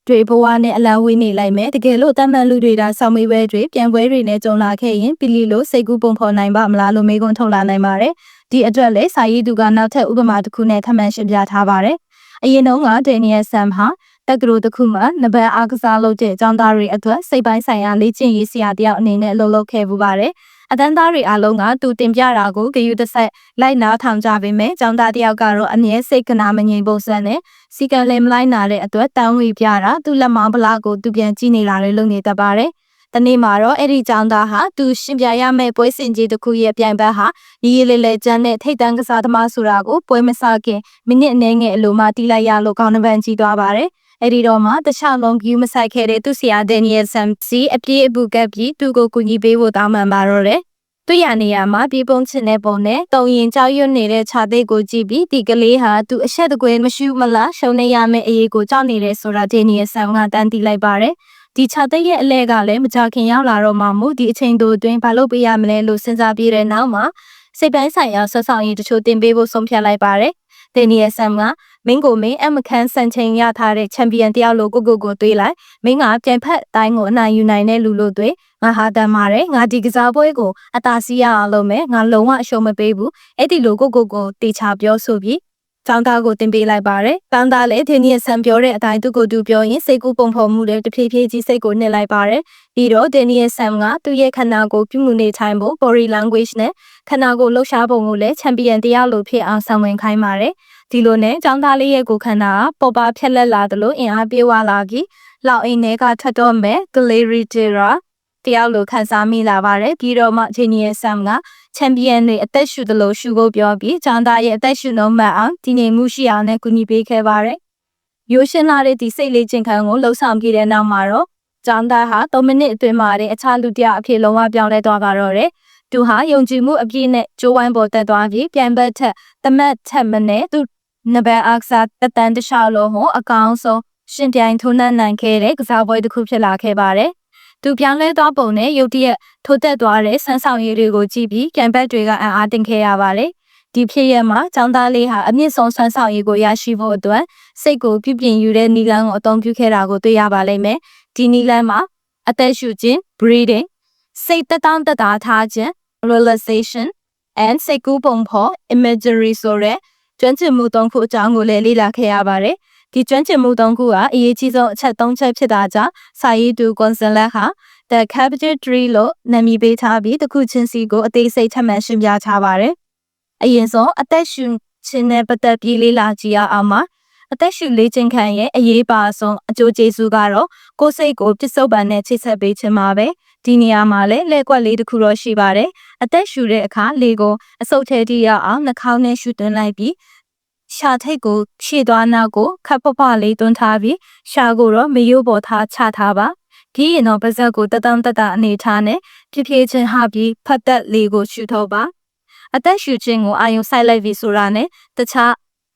တွေဘဝနဲ့အလံဝေးနေလိုက်မယ်တကယ်လို့တမန်လူတွေဒါဆောင်းမေးပွဲတွေပြန်ပွဲတွေနဲ့ကြုံလာခဲ့ရင်ပီလီလိုစိတ်ကူးပုံဖော်နိုင်ပါမလားလို့မေးခွန်းထုတ်လာနိုင်ပါတယ်ဒီအတွက်လည်းစာရေးသူကနောက်ထပ်ဥပမာတစ်ခုနဲ့ထပ်မံရှင်းပြထားပါတယ်အရင်တုန်းကဒန်နီယယ်ဆမ်ဟာတက္ကသိုလ်တစ်ခုမှာနဘန်အားကစားလုပ်တဲ့အကြောင်းသားတွေအတွက်စိတ်ပိုင်းဆိုင်ရာလေ့ကျင့်ရေးဆရာတယောက်အနေနဲ့အလုပ်လုပ်ခဲ့ပူပါတယ် အတန်းသားတွေအားလုံးကသူတင်ပြတာကိုဂယုတဆက်လိုက်နာထောင်ကြပေမဲ့ကျောင်းသားတယောက်ကတော့အမြဲစိတ်ကနာမငြိမ်ပုံစံနဲ့စီကံလည်းမလိုက်နာတဲ့အတွက်တန်းဝေပြတာသူလက်မောင်းပလားကိုသူပြန်ကြည့်နေလာတယ်လို့နေတတ်ပါတယ်။တနေ့မှာတော့အဲ့ဒီကျောင်းသားဟာသူရှင်ပြရမယ့်ပွဲစဉ်ကြီးတစ်ခုရဲ့ပြိုင်ဘက်ဟာရီရီလေးလေးကျန်းတဲ့ထိတ်တန်းကစားသမားဆိုတာကိုပွဲမစခင်မိနစ်အနည်းငယ်အလိုမှတီးလိုက်ရလို့ကောင်းနှပန်ကြီးသွားပါတယ်။ အဲ့ဒီတော့မှတခြားလုံးကျူးမဆိုင်ခဲ့တဲ့သူဆရာဒန်နီယယ်ဆမ်စီအပြေးအပူကပ်ပြီးသူ့ကိုကူညီပေးဖို့တောင်းပန်ပါတော့တယ်။သူရနေရမှာပြေပုံချင်တဲ့ပုံနဲ့တုံရင်ကြောက်ရွံ့နေတဲ့ခြာသိတ်ကိုကြည့်ပြီးဒီကလေးဟာသူအဆက်တကွဲမရှုမလားရှုံနေရမယ့်အရေးကိုကြောက်နေတယ်ဆိုတာဒန်နီယယ်ဆမ်ကတန်းတီးလိုက်ပါတယ်။ဒီခြာသိတ်ရဲ့အလဲကလည်းမကြခင်ရောက်လာတော့မှမို့ဒီအချိန်တိုအတွင်းဘာလုပ်ပေးရမလဲလို့စဉ်းစားပြီးတဲ့နောက်မှာစိတ်ပိုင်းဆိုင်ရာဆွဆောင်ရည်တချို့တင်ပေးဖို့ဆုံးဖြတ်လိုက်ပါတယ်။ဒန်နီယယ်ဆမ်က မင်းကိုမင်းအမခန်းစံချိန်ရထားတဲ့ချန်ပီယံတယောက်လိုကိုကိုကိုတွေးလိုက်မင်းကပြန်ဖက်အတိုင်းကိုအနိုင်ယူနိုင်တဲ့လူလို့တွေးငါဟာတမ်းပါတယ်ငါဒီကစားပွဲကိုအသာစီးရအောင်လုပ်မယ်ငါလုံးဝအရှုံးမပေးဘူးအဲ့ဒီလိုကိုကိုကိုတေချာပြောဆိုပြီးကျောင်းသားကိုတင်ပေးလိုက်ပါတယ်။ကျောင်းသားလည်းဒီနေ့ဆန်ပြောတဲ့အတိုင်းသူ့ကိုယ်သူပြောရင်စိတ်ကူးပုံဖော်မှုတွေတဖြည်းဖြည်းကြီးစိတ်ကိုနှစ်လိုက်ပါတယ်။ပြီးတော့ဒီနေ့ဆန်ကသူ့ရဲ့ခန္ဓာကိုယ်ပြုမှုနေထိုင်ဖို့ body language နဲ့ခန္ဓာကိုယ်လှုပ်ရှားပုံကိုလည်းချန်ပီယံတရားလိုဖြစ်အောင်ဆောင်ဝင်ခိုင်းပါတယ်။ ဒီလိုနဲ့ကျောင်းသားလေးရဲ့ကိုယ်ခန္ဓာကပေါ်ပါဖြက်လက်လာသလိုအင်အားပြေးဝလာပြီးလောက်အိမ်ထဲကထပ်တော့မဲ့ Galeritera တယောက်လိုခန်းစားမိလာပါတယ်ပြီးတော့မှ Genius Sam ကချန်ပီယံတွေအသက်ရှူသလိုရှူဖို့ပြောပြီးချန်တာရဲ့အသက်ရှူနှုန်းမှတ်အောင်ဒီနေမှုရှိအောင်နဲ့ကူညီပေးခဲ့ပါတယ်ရိုးရှင်းလာတဲ့ဒီစိတ်လေးချင်းခံကိုလှုပ်ဆောင်ပြီးတဲ့နောက်မှာတော့ချန်တာဟာ3မိနစ်အတွင်းမှာတဲ့အခြားလူတစ်ယောက်အဖြစ်လုံးဝပြောင်းလဲသွားပါတော့တယ်သူဟာယုံကြည်မှုအပြည့်နဲ့ကြိုးဝိုင်းပေါ်တက်သွားပြီးပြန်ဘက်ထက်တမတ်ထက်မနဲ့သူ နဘန်အခစာတတန်တခြားလုံးဟောအကောင်ဆုံးရှင်ပြိုင်ထုံးနှံနိုင်ခဲ့တဲ့ကစားပွဲတစ်ခုဖြစ်လာခဲ့ပါတယ်သူပြောင်းလဲသွားပုံနဲ့ရုတ်တရက်ထိုးတက်သွားတဲ့ဆန်းဆောင်ရည်တွေကိုကြည့်ပြီးကံဘက်တွေကအံ့အားသင့်ခဲ့ရပါတယ်။ဒီဖြစ်ရမှာចောင်းသားလေးဟာအမြင့်ဆုံးဆန်းဆောင်ရည်ကိုရရှိဖို့အတွက်စိတ်ကိုပြုပြင်ယူတဲ့နီလန်းကိုအသုံးပြုခဲ့တာကိုတွေ့ရပါလိမ့်မယ်။ဒီနီလန်းမှာအသက်ရှူခြင်း breathing စိတ်တက်တောင့်တက်တာထားခြင်း relaxation and စိတ်ကူးပုံဖော် imagery ဆိုတဲ့ ကျွမ်းကျင်မှုသုံးခုအကြောင်းကိုလည်းလေ့လာခဲ့ရပါတယ်။ဒီကျွမ်းကျင်မှုသုံးခုကအရေးကြီးဆုံးအချက်၃ချက်ဖြစ်တာကြောင့်စာရေးသူကွန်ဆန်လက်ဟာ The Capital Tree လို့နာမည်ပေးထားပြီးတစ်ခုချင်းစီကိုအသေးစိတ်ထပ်မံရှင်းပြထားပါတယ်။အရင်ဆုံးအသက်ရှူခြင်းနဲ့ပတ်သက်ပြီးလေ့လာကြည့်ရအောင်ပါ။အသက်ရှူလေ့ကျင့်ခန်းရဲ့အရေးပါဆုံးအကျိုးကျေးဇူးကတော့ကိုယ်စိတ်ကိုပစ္စုပန်နဲ့ချိတ်ဆက်ပေးခြင်းပါပဲ။ဒီနေရာမှာလည်းလက်ကွက်လေးတစ်ခုတော့ရှိပါတယ်။အသက်ရှူတဲ့အခါလေကိုအဆုတ်ထဲထိရောက်အောင်နှာခေါင်းနဲ့ရှူသွင်းလိုက်ပြီးရှာထိတ်ကိုဖြည့်သွားနောက်ကိုခပ်ပပလေးတွန်းထားပြီးရှာကိုတော့မရိုးပေါ်ထားချထားပါဒီရင်တော့ပါဇက်ကိုတတန်းတတအနေထားနဲ့ပြပြချင်းဟာပြီးဖတ်သက်လေးကိုရှူထုတ်ပါအသက်ရှူခြင်းကိုအာယုံဆိုင်လိုက်ပြီဆိုတာနဲ့တခြား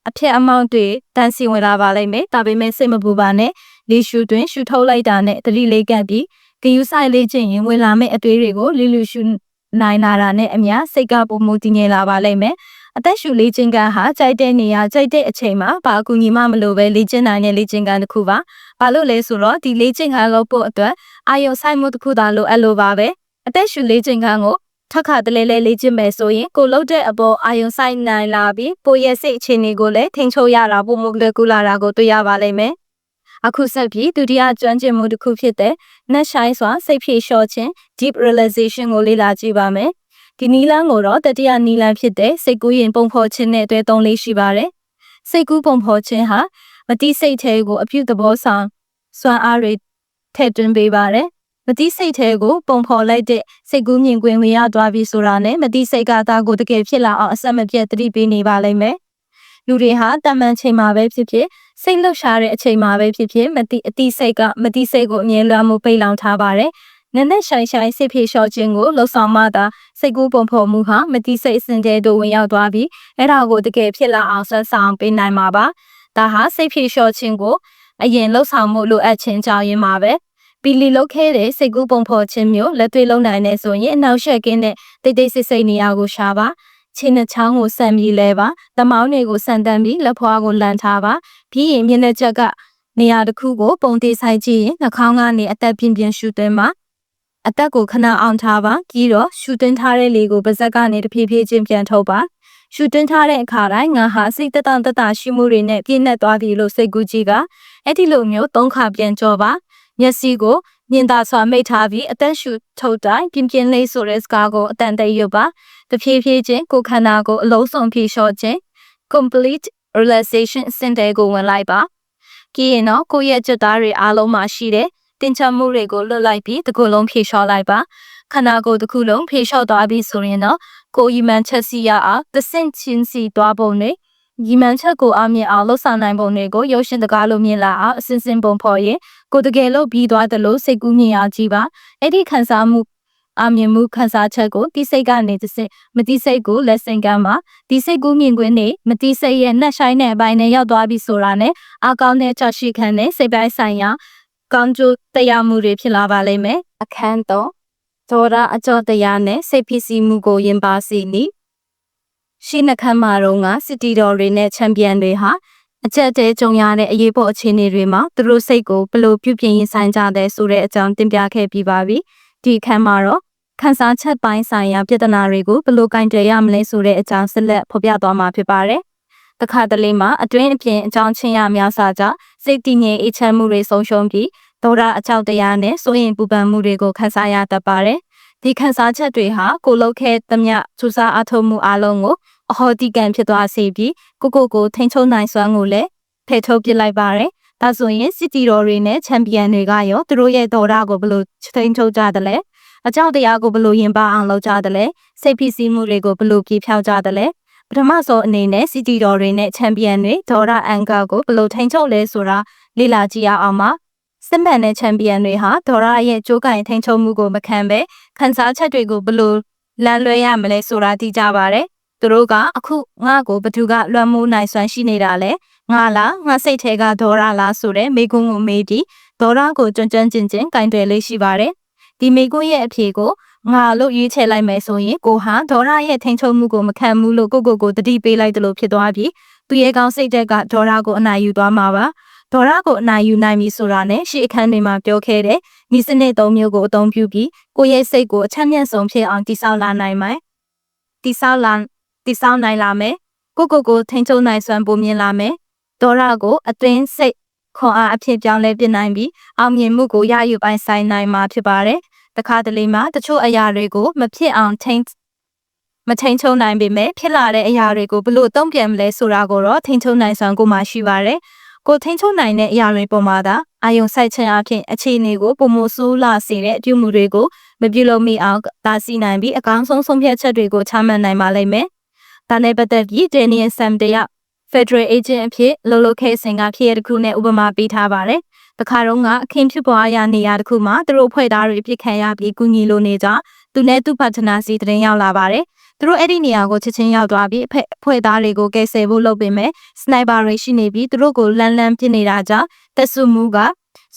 အဖြစ်အမောင့်တွေတန်းစီဝင်လာပါလိမ့်မယ်ဒါပေမဲ့စိတ်မပူပါနဲ့လေရှူတွင်ရှူထုတ်လိုက်တာနဲ့တတိလေးကပ်ပြီး ဂယူဆိုင်လေးချင်းရင်ဝင်လာမယ့်အသွေးတွေကိုလီလူရှူနိုင်လာတာနဲ့အမျှစိတ်ကပုံမူတည်ငြိမ်လာပါလိမ့်မယ်အသက်ရှူလေ့ကျင့်ခန်းဟာကြိုက်တဲ့နေရာကြိုက်တဲ့အချိန်မှာဘာအကူအညီမှမလိုပဲလေ့ကျင့်နိုင်တဲ့လေ့ကျင့်ခန်းတစ်ခုပါ။ဘာလို့လဲဆိုတော့ဒီလေ့ကျင့်ခန်းလုပ်ဖို့အတွက်အာရုံစိုက်မှုတစ်ခုသာလိုအပ်လို့ပါပဲ။အသက်ရှူလေ့ကျင့်ခန်းကိုထက်ခါတလဲလဲလေ့ကျင့်မယ်ဆိုရင်ကိုလုပ်တဲ့အပေါ်အာရုံစိုက်နိုင်လာပြီးကိုရဲ့စိတ်အခြေအနေကိုလည်းထိန်းချုပ်ရတာပုံမလွယ်ကူလာတာကိုတွေ့ရပါလိမ့်မယ်။ အခုဆက်ပြီးဒုတိယကျွမ်းကျင်မှုတစ်ခုဖြစ်တဲ့နှက်ဆိုင်စွာစိတ်ဖြေလျှော့ခြင်း deep realization ကိုလေ့လာကြည့်ပါမယ်။ဒီနီလန်းကိုတော့တတိယနီလန်းဖြစ်တဲ့စိတ်ကူးရင်ပုံဖော်ခြင်းနဲ့အတွဲသုံးလေးရှိပါတယ်။စိတ်ကူးပုံဖော်ခြင်းဟာမတိစိတ်ထဲကိုအပြုသဘောဆောင်စွမ်းအားတွေထည့်သွင်းပေးပါတယ်။မတိစိတ်ထဲကိုပုံဖော်လိုက်တဲ့စိတ်ကူးမြင်ကွင်းဝင်ရသွားပြီဆိုတာနဲ့မတိစိတ်ကသားကိုတကယ်ဖြစ်လာအောင်အဆက်မပြတ်တတိပေးနေပါလိမ့်မယ်။လူတွေဟာတမန်ချိန်မှာပဲဖြစ်ဖြစ် စိတ်လှုပ်ရှားတဲ့အချိန်မှာပဲဖြစ်ဖြစ်မတိအတိစိတ်ကမတိစိတ်ကိုအမြဲလွှမ်းမှုပိတ်လောင်ထားပါတယ်။နက်နက်ရှိုင်ရှိုင်စိတ်ဖြေလျှော့ခြင်းကိုလှုပ်ဆောင်မှသာစိတ်ကူးပုံဖော်မှုဟာမတိစိတ်အစဉ်တဲတို့ဝင်ရောက်သွားပြီးအဲ့ဒါကိုတကယ်ဖြစ်လာအောင်ဆက်ဆောင်ပေးနိုင်မှာပါဒါဟာစိတ်ဖြေလျှော့ခြင်းကိုအရင်လှုပ်ဆောင်မှုလိုအပ်ခြင်းကြောင့်ရင်ပါပဲပီလီလုတ်ခဲတဲ့စိတ်ကူးပုံဖော်ခြင်းမျိုးလက်တွေ့လုံးနိုင်နေဆိုရင်အနောက်ရှက်ကင်းတဲ့တိတ်တိတ်ဆိတ်ဆိတ်နေရာကိုရှာပါ ချင်းနှချောင်းကိုဆန်ပြီးလဲပါတမောင်းတွေကိုဆန်တန်ပြီးလက်ဖွားကိုလန်ထားပါပြီးရင်မျက်နှာချက်ကနေရာတစ်ခုကိုပုံသေးဆိုင်ကြည့်ရင်နှာခေါင်းကနေအသက်ပြင်းပြင်းရှူသွင်းပါအသက်ကိုခဏအောင်ထားပါပြီးတော့ရှူတင်ထားတဲ့လေကိုပါဇက်ကနေတဖြည်းဖြည်းချင်းပြန်ထုတ်ပါရှူတင်ထားတဲ့အခါတိုင်းငါဟာစိတ်တတတတရှိမှုတွေနဲ့ပြည့်နှက်သွားပြီလို့စိတ်ကူးကြီးကအဲ့ဒီလိုမျိုးသုံးခါပြန်ကြောပါမျက်စိကို ညင်သာစွာမိတ်ထားပြီးအသက်ရှူထုတ်တိုင်းပြင်းပြင်းလေးဆိုတဲ့စကားကိုအတန်တရွတ်ပါတဖြည်းဖြည်းချင်းကိုယ်ခန္ဓာကိုအလုံးစုံဖြေလျှော့ခြင်း complete relaxation အဆင့်တဲကိုဝင်လိုက်ပါကြည့်ရင်တော့ကိုယ့်ရဲ့ကြွသားတွေအားလုံးမှာရှိတဲ့တင်ချမှုတွေကိုလွတ်လိုက်ပြီးတစ်ခုလုံးဖြေလျှော့လိုက်ပါခန္ဓာကိုယ်တစ်ခုလုံးဖြေလျှော့သွားပြီဆိုရင်တော့ကိုယ်ရီမှန်ချက်စီရအောင်သဆင့်ချင်းစီသွားပုံနဲ့ရီမှန်ချက်ကိုအမြင်အောင်လှုပ်ဆောင်နိုင်ပုံတွေကိုရုပ်ရှင်တကားလိုမြင်လာအောင်အစဉ်စဉ်ပုံဖော်ရင် ကိုယ်တကယ်လို့ပြီးသွားတယ်လို့စိတ်ကူးမြင်အောင်ကြည့်ပါအဲ့ဒီခံစားမှုအမြင်မှုခံစားချက်ကိုတိစိတ်ကနေတစ်စိမတိစိတ်ကိုလက်ဆင့်ကမ်းမှာဒီစိတ်ကူးမြင်ကွင်းနေမတိစိတ်ရဲ့နှက်ဆိုင်တဲ့အပိုင်းနဲ့ရောက်သွားပြီဆိုတာနဲ့အကောင်းတဲ့ချရှိခံတဲ့စိတ်ပိုင်းဆိုင်ရာကောင်းကျိုးတရားမှုတွေဖြစ်လာပါလိမ့်မယ်အခန်းတော့ဒေါရအကျော်တရားနဲ့စိတ်ဖြစ်စီမှုကိုယင်ပါစီနီရှိနှခမ်းမာတော့ကစစ်တီတော်တွေနဲ့ချန်ပီယံတွေဟာ အချက်တဲကြုံရတဲ့အရေးပေါ်အခြေအနေတွေမှာသူတို့စိတ်ကိုဘယ်လိုပြုပြင်ရင်ဆိုင်ကြတဲ့ဆိုတဲ့အကြောင်းတင်ပြခဲ့ပြီးပါပြီဒီအခန်းမှာတော့ခန်းစားချက်ပိုင်းဆိုင်ရာပြဿနာတွေကိုဘယ်လိုကင်တွယ်ရမလဲဆိုတဲ့အကြောင်းဆက်လက်ဖော်ပြသွားမှာဖြစ်ပါတယ်တခါတလေမှာအတွင်းအပြင်အကြောင်းချင်းရများစွာကြောင့်စိတ်တည်ငြိမ်အေးချမ်းမှုတွေဆုံးရှုံးပြီးဒေါရအကြောက်တရားနဲ့စိုးရင်ပူပန်မှုတွေကိုခံစားရတတ်ပါတယ်ဒီခံစားချက်တွေဟာကိုလုတ်ခဲသမျှစူးစားအထောက်မှုအလုံးကို အဟောတိကံဖြစ်သွားစေပြီးကိုကိုကိုထိန်ချုံနိုင်စွမ်းကိုလည်းဖယ်ထုတ်ပစ်လိုက်ပါတယ်။ဒါဆိုရင်စစ်တီတော်တွေနဲ့ချန်ပီယံတွေကရောသူတို့ရဲ့ဒေါ်ရကိုဘယ်လိုထိန်ထုတ်ကြတယ်လဲ။အကြောက်တရားကိုဘယ်လိုရင်ပါအောင်လုပ်ကြတယ်လဲ။စိတ်ဖိစီးမှုတွေကိုဘယ်လိုပြေဖြောက်ကြတယ်လဲ။ပထမဆုံးအနေနဲ့စီတီတော်တွေနဲ့ချန်ပီယံတွေဒေါ်ရအန်ကာကိုဘယ်လိုထိန်ချုပ်လဲဆိုတာလေ့လာကြည့်ရအောင်ပါ။စစ်မှန်တဲ့ချန်ပီယံတွေဟာဒေါ်ရရဲ့ကြိုးကင်ထိန်ချုပ်မှုကိုမခံဘဲခန်းစားချက်တွေကိုဘယ်လိုလမ်းလွဲရမလဲဆိုတာသိကြပါတယ်။ သူတို့ကအခုငါ့ကိုဘသူကလွှမ်းမိုးနိုင်စွမ်းရှိနေတာလဲငါလားငါစိတ်ထဲကဒေါရလားဆိုတဲ့မိကုန်းကိုမေးပြီးဒေါရကိုကြွကြွချင်းချင်းကင်တွယ်လေးရှိပါတယ်ဒီမိကုန်းရဲ့အဖြေကိုငါလို့ရွေးချယ်လိုက်မယ်ဆိုရင်ကိုဟာဒေါရရဲ့ထိန်ချုံမှုကိုမခံဘူးလို့ကိုကိုကိုတတိပေးလိုက်တယ်လို့ဖြစ်သွားပြီးသူရဲ့ကောင်းစိတ်တက်ကဒေါရကိုအနိုင်ယူသွားမှာပါဒေါ်ရကိုအနိုင်ယူနိုင်ပြီဆိုတာနဲ့ရှေ့အခန်းတွေမှာပြောခဲ့တဲ့ဤစနစ်သုံးမျိုးကိုအသုံးပြုပြီးကိုယ့်ရဲ့စိတ်ကိုအချက်မြတ်ဆုံးဖြစ်အောင်တည်ဆောက်လာနိုင်မယ်။တည်ဆောက်လာ တည်ဆောက်နိုင်လာမယ်။ကိုကိုကိုထိန်ချုံနိုင်စွမ်းပုံမြင်လာမယ်။ဒေါ်ရကိုအသွင်စိတ်ခွန်အားအဖြစ်ပြောင်းလဲပြနိုင်ပြီးအောင်မြင်မှုကိုရယူပိုင်ဆိုင်နိုင်မှာဖြစ်ပါတယ်။တခါတလေမှာတချို့အရာတွေကိုမဖြစ်အောင်ထိန်မထိန်ချုံနိုင်ပေမဲ့ဖြစ်လာတဲ့အရာတွေကိုဘလို့တုံ့ပြန်မလဲဆိုတာကိုတော့ထိန်ချုံနိုင်စွမ်းကိုမှရှိပါတယ်။ကိုထိန်ချုံနိုင်တဲ့အရာတွေပေါ်မှာသာအာယုံဆိုင်ခြင်းအဖြစ်အခြေအနေကိုပုံမဆိုးလာစေတဲ့အပြုမှုတွေကိုမပြုလုပ်မိအောင်တာစီနိုင်ပြီးအကောင်းဆုံးဆုံးဖြတ်ချက်တွေကိုချမှတ်နိုင်ပါလိမ့်မယ်။ ဒါနဲ့ပတ်သက်ပြီး Daniel Sam တရ Federal Agent အဖြစ်လှုပ်လှုပ်ခဲစင်ကဖြစ်ရတဲ့ခုနဲ့ဥပမာပေးထားပါတယ်။တခါတော့ကအခင်းဖြစ်ပွားရာနေရာတစ်ခုမှာသူတို့ဖွဲ့သားတွေပြစ်ခတ်ရပြီးကူညီလိုနေကြသူနဲ့သူ့ပါတနာစီတရင်ရောက်လာပါတယ်။သူတို့အဲ့ဒီနေရာကိုချက်ချင်းရောက်သွားပြီးအဖက်ဖွဲ့သားတွေကိုကယ်ဆယ်ဖို့လုပ်ပေမဲ့စနိုက်ပါတွေရှိနေပြီးသူတို့ကိုလန်လန်ပစ်နေတာကြောင့်တက်ဆုမှုက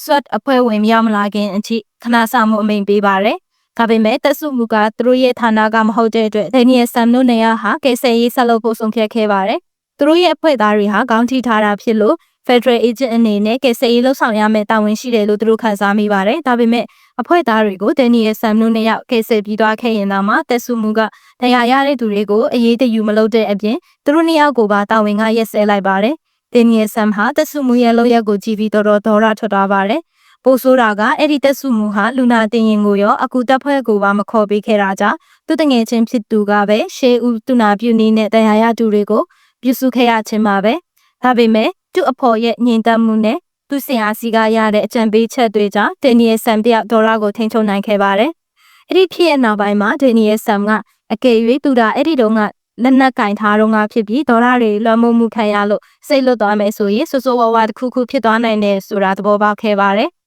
SWAT အဖွဲ့ဝင်ရောက်မလာခင်အထိခဏဆောင်မှုအမိန်ပေးပါတယ်။ ဒါပေမဲ့တက်ဆုမှုကသူတို့ရဲ့ဌာနကမဟုတ်တဲ့အတွက်ဒန်နီယယ်ဆမ်တို့နေရာဟာကယ်ဆယ်ရေးဆက်လုပ်ဖို့ဆုံးဖြတ်ခဲ့ပါတယ်။သူတို့ရဲ့အဖွဲ့သားတွေဟာကောင်းထိထားတာဖြစ်လို့ Federal Agent အနေနဲ့ကယ်ဆယ်ရေးလှုပ်ဆောင်ရမယ့်တာဝန်ရှိတယ်လို့သူတို့ခန့်စားမိပါတယ်။ဒါပေမဲ့အဖွဲ့သားတွေကိုဒန်နီယယ်ဆမ်နုနဲ့ရောက်ကယ်ဆယ်ပြီးသွားခဲ့ရင်တော့မှတက်ဆူမူကတရားရတဲ့သူတွေကိုအရေးတယူမလုပ်တဲ့အပြင်သူတို့နှစ်ယောက်ကိုပါတာဝန်ကရက်စဲလိုက်ပါတယ်။ဒန်နီယယ်ဆမ်ဟာတက်ဆူမူရဲ့လောက်ရက်ကိုကြည့်ပြီးတော်တော်ဒေါရထွက်သွားပါတယ်။ ပိုဆိုးတာကအဲ့ဒီတက်ဆူမူဟာလူနာတင်ရင်ကိုရောအကူတပ်ဖွဲ့ကိုပါမခေါ်ပေးခဲ့တာကြောင့်သူတငယ်ချင်းဖြစ်သူကပဲရှေးဦးသူနာပြုနေနဲ့တရားရသူတွေကိုပြုစုခဲ့ရခြင်းပါပဲ။ဒါပေမဲ့သူ့အဖော်ရဲ့ညင်သက်မှုနဲ့သူဆင်အားစီကရတဲ့အကြံပေးချက်တွေကြောင့်ဒန်နီယယ်ဆမ်တယောက်ဒေါ်လာကိုထိန်းချုပ်နိုင်ခဲ့ပါတယ်။အဲ့ဒီဖြစ်ရဲ့နောက်ပိုင်းမှာဒန်နီယယ်ဆမ်ကအကယ်၍သူတာအဲ့ဒီတုန်းကလက်နက်ကင်ထားတော့ငါဖြစ်ပြီးဒေါ်လာတွေလွှမ်းမိုးမှုခံရလို့စိတ်လွတ်သွားမယ်ဆိုရင်ဆိုဆိုဝါဝါတစ်ခုခုဖြစ်သွားနိုင်တယ်ဆိုတာသဘောပေါက်ခဲ့ပါတယ်။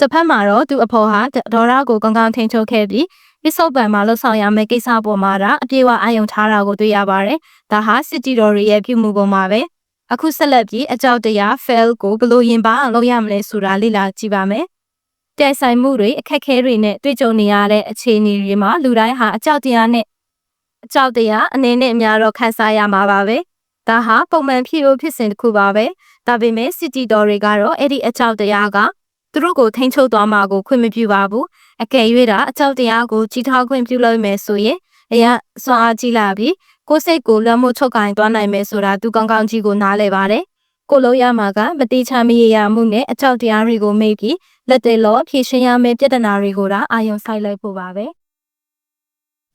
တစ်ဖက်မှာတော့သူအဖော်ဟာဒေါ်လာကိုကောင်းကောင်းထိန်းချုပ်ခဲ့ပြီးပစ္စုပန်မှာလှုပ်ဆောင်ရမယ့်ကိစ္စပေါ်မှာဒါအပြေအဝအာရုံထားတာကိုတွေ့ရပါတယ်။ဒါဟာစစ်တီတော်ရဲ့ပြုမှုပုံမှာပဲ။အခုဆက်လက်ပြီးအကြောက်တရား fail ကိုဘလို့ရင်ပါအောင်လုပ်ရမလဲဆိုတာလေ့လာကြည့်ပါမယ်။တဲဆိုင်မှုတွေအခက်ခဲတွေနဲ့တွေ့ကြုံနေရတဲ့အခြေအနေတွေမှာလူတိုင်းဟာအကြောက်တရားနဲ့အကြောက်တရားအနေနဲ့အများတော့ခံစားရမှာပါပဲ။ဒါဟာပုံမှန်ဖြစ်လို့ဖြစ်စဉ်တစ်ခုပါပဲ။ဒါပေမဲ့ city တော်တွေကတော့အဲ့ဒီအကြောက်တရားက သူတို့ကိုထိန်းချုပ်သွားမှာကိုခွင့်မပြုပါဘူး။အကယ်၍တာအကြောက်တရားကိုကြီးထောက်ခွင့်ပြုလို့မယ်ဆိုရင်အရာစွမ်းအားကြီးလာပြီးကိုယ်စိတ်ကိုလွှမ်းမိုးချုပ်ကင်သွားနိုင်မယ်ဆိုတာသူကောင်းကောင်းကြီးကိုနားလည်ပါတယ်ကိုလိုရမှာကမတိချမရေရမှုနဲ့အကြောက်တရားတွေကိုမေ့ပြီးလက်တွေလောဖြေရှင်းရမယ့်ပြဿနာတွေကိုဒါအာရုံစိုက်လိုက်ဖို့ပါပဲ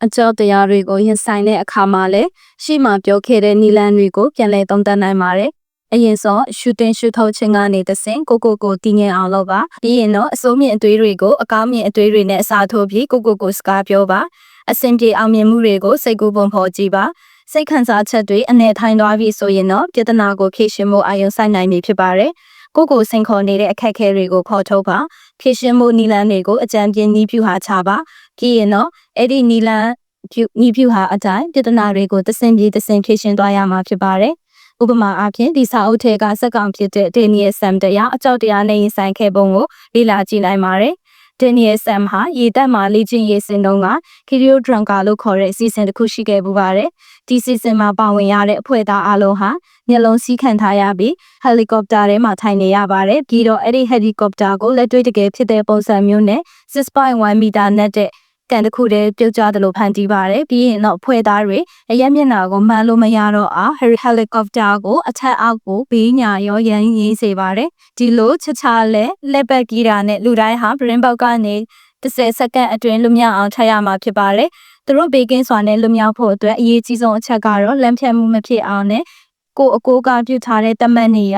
အကြောက်တရားတွေကိုရင်ဆိုင်တဲ့အခါမှာလည်းရှေ့မှာပြောခဲ့တဲ့နီလန်တွေကိုပြန်လည်သုံးသပ်နိုင်ပါတယ် အရင်ဆုံးရှူတင်ရှူထုတ်ခြင်းကနေတဆင့်ကိုကိုကိုတည်ငြိမ်အောင်လုပ်ပါပြီးရင်တော့အစိုးမြင့်အသွေးတွေကိုအကောင်းမြင့်အသွေးတွေနဲ့အစားထိုးပြီးကိုကိုကိုစကားပြောပါအဆင်ပြေအောင်မြင်မှုတွေကိုစိတ်ကူးပုံဖော်ကြည့်ပါစိတ်ခံစားချက်တွေအနေထိုင်သွားပြီဆိုရင်တော့ပြဿနာကိုဖြေရှင်းဖို့အာရုံစိုက်နိုင်ပြီဖြစ်ပါတယ်ကိုကိုစိန်ခေါ်နေတဲ့အခက်အခဲတွေကိုခေါ်ထုတ်ပါဖြေရှင်းမှုနီလန်းတွေကိုအကြံပြနီးပြူဟာချပါပြီးရင်တော့အဲ့ဒီနီလန်းဖြူနီးပြူဟာအတိုင်းပြဿနာတွေကိုသစင်ပြေသစင်ဖြေရှင်းသွားရမှာဖြစ်ပါတယ် ဥပမာအားဖြင့်ဒီစာအုပ်ထဲကစက်ကောင်ဖြစ်တဲ့ဒေနီယယ်ဆမ်တရားအကြောက်တရားနဲ့ရင်ဆိုင်ခဲ့ပုံကိုလေ့လာကြည့်နိုင်ပါတယ်။ဒေနီယယ်ဆမ်ဟာရေတက်မှာလေ့ကျင့်ရေးစင်တုံးကခီရီယိုဒရန်ကာလို့ခေါ်တဲ့အစီအစဉ်တစ်ခုရှိခဲ့ပူပါတယ်။ဒီစီစဉ်မှာပါဝင်ရတဲ့အဖွဲ့သားအလုံးဟာမျက်လုံးစီးခံထားရပြီးဟယ်လီကော်ပတာထဲမှာထိုင်နေရပါတယ်။ပြီးတော့အဲ့ဒီဟယ်လီကော်ပတာကိုလက်တွေ့တကယ်ဖြစ်တဲ့ပုံစံမျိုးနဲ့6.1မီတာနဲ့တဲ့ ကန်တစ်ခုတည်းပြုတ်ကျသလိုဖန်တီးပါတယ်ပြီးရင်တော့ဖွဲ့သားတွေအရက်မျက်နှာကိုမှန်လို့မရတော့အောင်ဟယ်လီကော်ပတာကိုအထက်အောက်ကိုဘေးညာရောရန်ရေးစေပါတယ်ဒီလိုချချလဲလက်ပတ်ကြီးတာနဲ့လူတိုင်းဟာဘရင်ပေါက်ကနေ30စက္ကန့်အတွင်းလွမြောက်အောင်ထပ်ရမှာဖြစ်ပါတယ်သူတို့ဘေကင်းစွာနဲ့လွမြောက်ဖို့အတွက်အရေးကြီးဆုံးအချက်ကတော့လမ်းဖြတ်မှုမဖြစ်အောင်နဲ့ကိုအကိုကပြုထားတဲ့တမတ်နေရ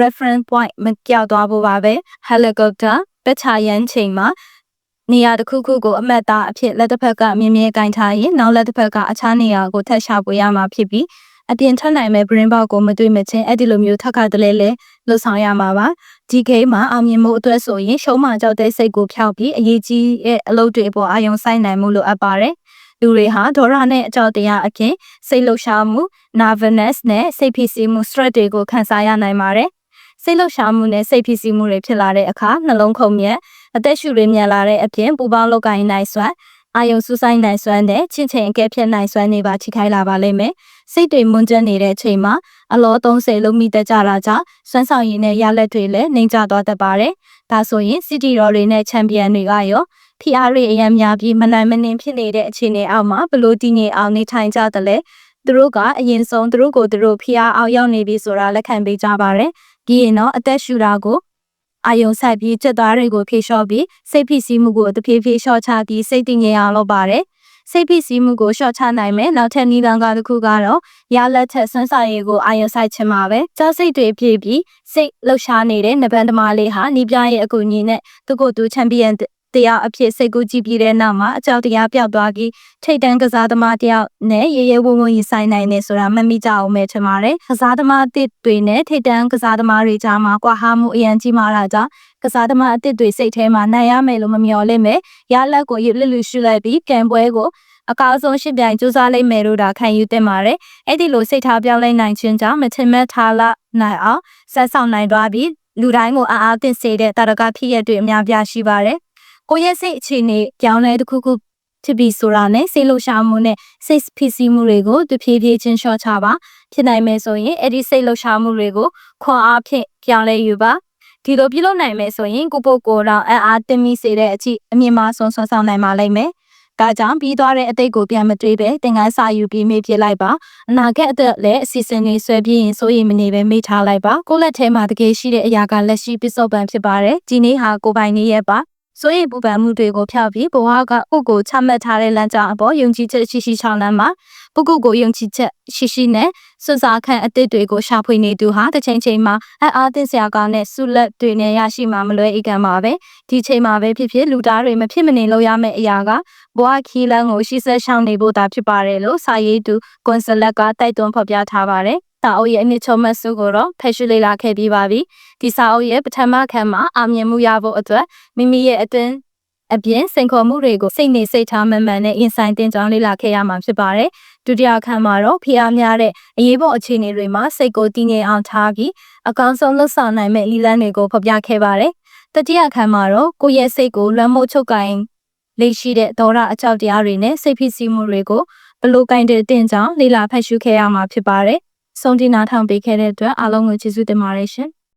reference point မကြောက်သွားဖို့ပါပဲ helicopter ပချရန်ချိန်မှာ နေရာတစ်ခုခုကိုအမတ်သားအဖြစ်လက်တစ်ဖက်ကမြင်းမြဲကင်ထားရင်နောက်လက်တစ်ဖက်ကအခြားနေရာကိုထပ်ရှာပွေရမှာဖြစ်ပြီးအပြင်ထွက်နိုင်မဲ့ brain box ကိုမတွေ့မချင်းအဲ့ဒီလိုမျိုးထပ်ခါတလဲလဲလှုပ်ဆောင်ရမှာပါဒီဂိမ်းမှာအောင်မြင်မှုအတွက်ဆိုရင်ရှုံးမှကြောက်တဲ့စိတ်ကိုဖျောက်ပြီးအရေးကြီးတဲ့အလုပ်တွေပေါ်အာရုံစိုက်နိုင်မှုလိုအပ်ပါတယ်လူတွေဟာဒေါရနဲ့အကြောက်တရားအပြင်စိတ်လှုပ်ရှားမှု nervousness နဲ့စိတ်ဖိစီးမှု stress တွေကိုခံစားရနိုင်ပါတယ်စိတ်လှုပ်ရှားမှုနဲ့စိတ်ဖိစီးမှုတွေဖြစ်လာတဲ့အခါနှလုံးခုန်မြက် အသက်ရှူတွေမြန်လာတဲ့အပြင်ပူပေါင်းလောက်ကိုင်းနိုင်စွမ်းအာယုံစူးဆိုင်နိုင်စွမ်းနဲ့ချင်းချင်းအကဲဖြတ်နိုင်စွမ်းတွေပါထိခိုက်လာပါလိမ့်မယ်။စိတ်တွေမွန်းကျနေတဲ့အချိန်မှာအလော30လုံးမိတက်ကြတာကြောင့်စွမ်းဆောင်ရည်နဲ့ရလက်တွေလည်းနှိမ်ကျသွားတတ်ပါတယ်။ဒါဆိုရင်စီတီရော်တွေနဲ့ချန်ပီယံတွေကရောဖီအားတွေအယံများပြီးမနိုင်မနှင်ဖြစ်နေတဲ့အခြေအနေအောက်မှာဘလို့တည်ငြိမ်အောင်နေထိုင်ကြတယ်လဲသူတို့ကအရင်ဆုံးသူတို့ကိုသူတို့ဖီအားအောင်ရောက်နေပြီဆိုတာလက်ခံပေးကြပါတယ်။ပြီးရင်တော့အသက်ရှူတာကို အာယုံဆိုင်ပြီးကြက်သားတွေကိုဖြေလျှော့ပြီးစိတ်ဖိစီးမှုကိုတဖြည်းဖြည်းလျှော့ချပြီးစိတ်တည်ငြိမ်အောင်လုပ်ပါတယ်။စိတ်ဖိစီးမှုကိုလျှော့ချနိုင်မယ်နောက်ထပ်နည်းလမ်းကတစ်ခုကတော့ရလက်ထက်ဆွမ်းစာရည်ကိုအာယုံဆိုင်ခြင်းပါပဲ။ကြောက်စိတ်တွေပြည့်ပြီးစိတ်လှုပ်ရှားနေတဲ့နဗန်သမားလေးဟာနီးပြရဲ့အကူအညီနဲ့သူ့ကိုယ်သူချန်ပီယံ တရားအဖြစ်စိတ်ကူးကြည့်ပြီးတဲ့နောက်မှာအကြောက်တရားပျောက်သွားပြီးထိတ်တန်းကစားသမားတယောက်နဲ့ရေရဲဝုံဝုံရင်ဆိုင်နိုင်နေဆိုတာမမိကြအောင်ပဲထင်ပါတယ်။ကစားသမားအသစ်တွေနဲ့ထိတ်တန်းကစားသမားတွေကြားမှာကွာဟမှုအရန်ကြီးမားတာကြောင့်ကစားသမားအသစ်တွေစိတ်ထဲမှာနိုင်ရမယ်လို့မမျှော်လင့်ပဲရလက်ကိုရစ်လစ်လူရှုလိုက်ပြီးကံပွဲကိုအကောင်းဆုံးရှင်းပြိုင်စူးစမ်းလိုက်မယ်လို့ဒါခံယူတင်ပါတယ်။အဲ့ဒီလိုစိတ်ထားပြောင်းလဲနိုင်ခြင်းကြောင့်မထင်မှတ်ထားလာနိုင်အောင်ဆက်ဆောင်နိုင်သွားပြီးလူတိုင်းကိုအားအားသင့်စေတဲ့တာရကဖြစ်ရတွေအများပြားရှိပါတယ်။ ကိုယ့်ရဲ့စိတ်အခြေအနေကြောင်းလဲတစ်ခုခုဖြစ်ပြီးဆိုတာနဲ့စိတ်လှုပ်ရှားမှုနဲ့စိတ်ဖိစီးမှုတွေကိုတဖြည်းဖြည်းချင်းလျှော့ချပါဖြစ်နိုင်မယ်ဆိုရင်အဲ့ဒီစိတ်လှုပ်ရှားမှုတွေကိုခွန်အားဖြင့်ပြောင်းလဲယူပါဒီလိုပြုလုပ်နိုင်မယ်ဆိုရင်ကိုပုတ်ကိုယ်တော်အံ့အားတင်မိစေတဲ့အထိအမြင့်မားဆုံးဆွမ်းဆောင်နိုင်ပါလိမ့်မယ်။ဒါကြောင့်ပြီးသွားတဲ့အတိတ်ကိုပြန်မတွေးပဲသင်ခန်းစာယူပြီးမေ့ပြလိုက်ပါ။အနာဂတ်အတွက်လည်းအစီအစဉ်တွေဆွဲပြီးရင်စိုးရိမ်မနေပဲမေ့ထားလိုက်ပါ။ကိုယ့်လက်ထဲမှာတကယ်ရှိတဲ့အရာကလက်ရှိပစ္စုပန်ဖြစ်ပါတယ်။ဒီနေ့ဟာကိုပိုင်နေရဲ့ပါ။ စိုးရိမ်ပူပန်မှုတွေကိုဖျောက်ပြီးဘဝကကိုကိုချမှတ်ထားတဲ့လမ်းကြောင်းအပေါ်ယုံကြည်ချက်ရှိရှိချောင်းလမ်းမှာပုဂ္ဂိုလ်ကိုယုံကြည်ချက်ရှိရှိနဲ့စွန့်စားခံအသစ်တွေကိုရှာဖွေနေသူဟာတစ်ချိန်ချိန်မှာအအားသင့်စရာကောင်းတဲ့ဆုလက်တွေနဲ့ရရှိမှာမလွဲဧကံပါပဲဒီချိန်မှာပဲဖြစ်ဖြစ်လူသားတွေမဖြစ်မနေလုပ်ရမယ့်အရာကဘဝခီးလန်းကိုရှိဆက်ရှောင်နေဖို့သာဖြစ်ပါတယ်လို့စာရေးသူကွန်ဆလက်ကတိုက်တွန်းဖော်ပြထားပါတယ် စာအုပ်ရဲ့အနှစ်ချုပ်မှတ်စုကိုတော့ဖက်ရှုလေ့လာခဲ့ပြီးပါပြီဒီစာအုပ်ရဲ့ပထမခန်းမှာအောင်မြင်မှုရဖို့အတွက်မိမိရဲ့အတွင်းအပြင်စိန်ခေါ်မှုတွေကိုစိတ်နေစိတ်ထားမှန်မှန်နဲ့အင်ဆိုင်တင်ကြောင်းလေ့လာခဲ့ရမှာဖြစ်ပါတယ်ဒုတိယခန်းမှာတော့ဖျားများတဲ့အရေးပေါ်အခြေအနေတွေမှာစိတ်ကိုတည်ငြိမ်အောင်ထားပြီးအကောင်းဆုံးလှုပ်ဆောင်နိုင်မယ့်လီလန်းတွေကိုဖော်ပြခဲ့ပါတယ်တတိယခန်းမှာတော့ကိုယ့်ရဲ့စိတ်ကိုလွှမ်းမိုးချုပ်ကိုင်လေ့ရှိတဲ့ဒေါရအကြောက်တရားတွေနဲ့စိတ်ဖိစီးမှုတွေကိုဘလို့ကင်တဲ့တင်ကြောင်းလေ့လာဖတ်ရှုခဲ့ရမှာဖြစ်ပါတယ် ဆုံးတင်နာထောင်ပေးခဲ့တဲ့အတွက်အားလုံးကိုကျေးဇူးတင်ပါတယ်ရှင်။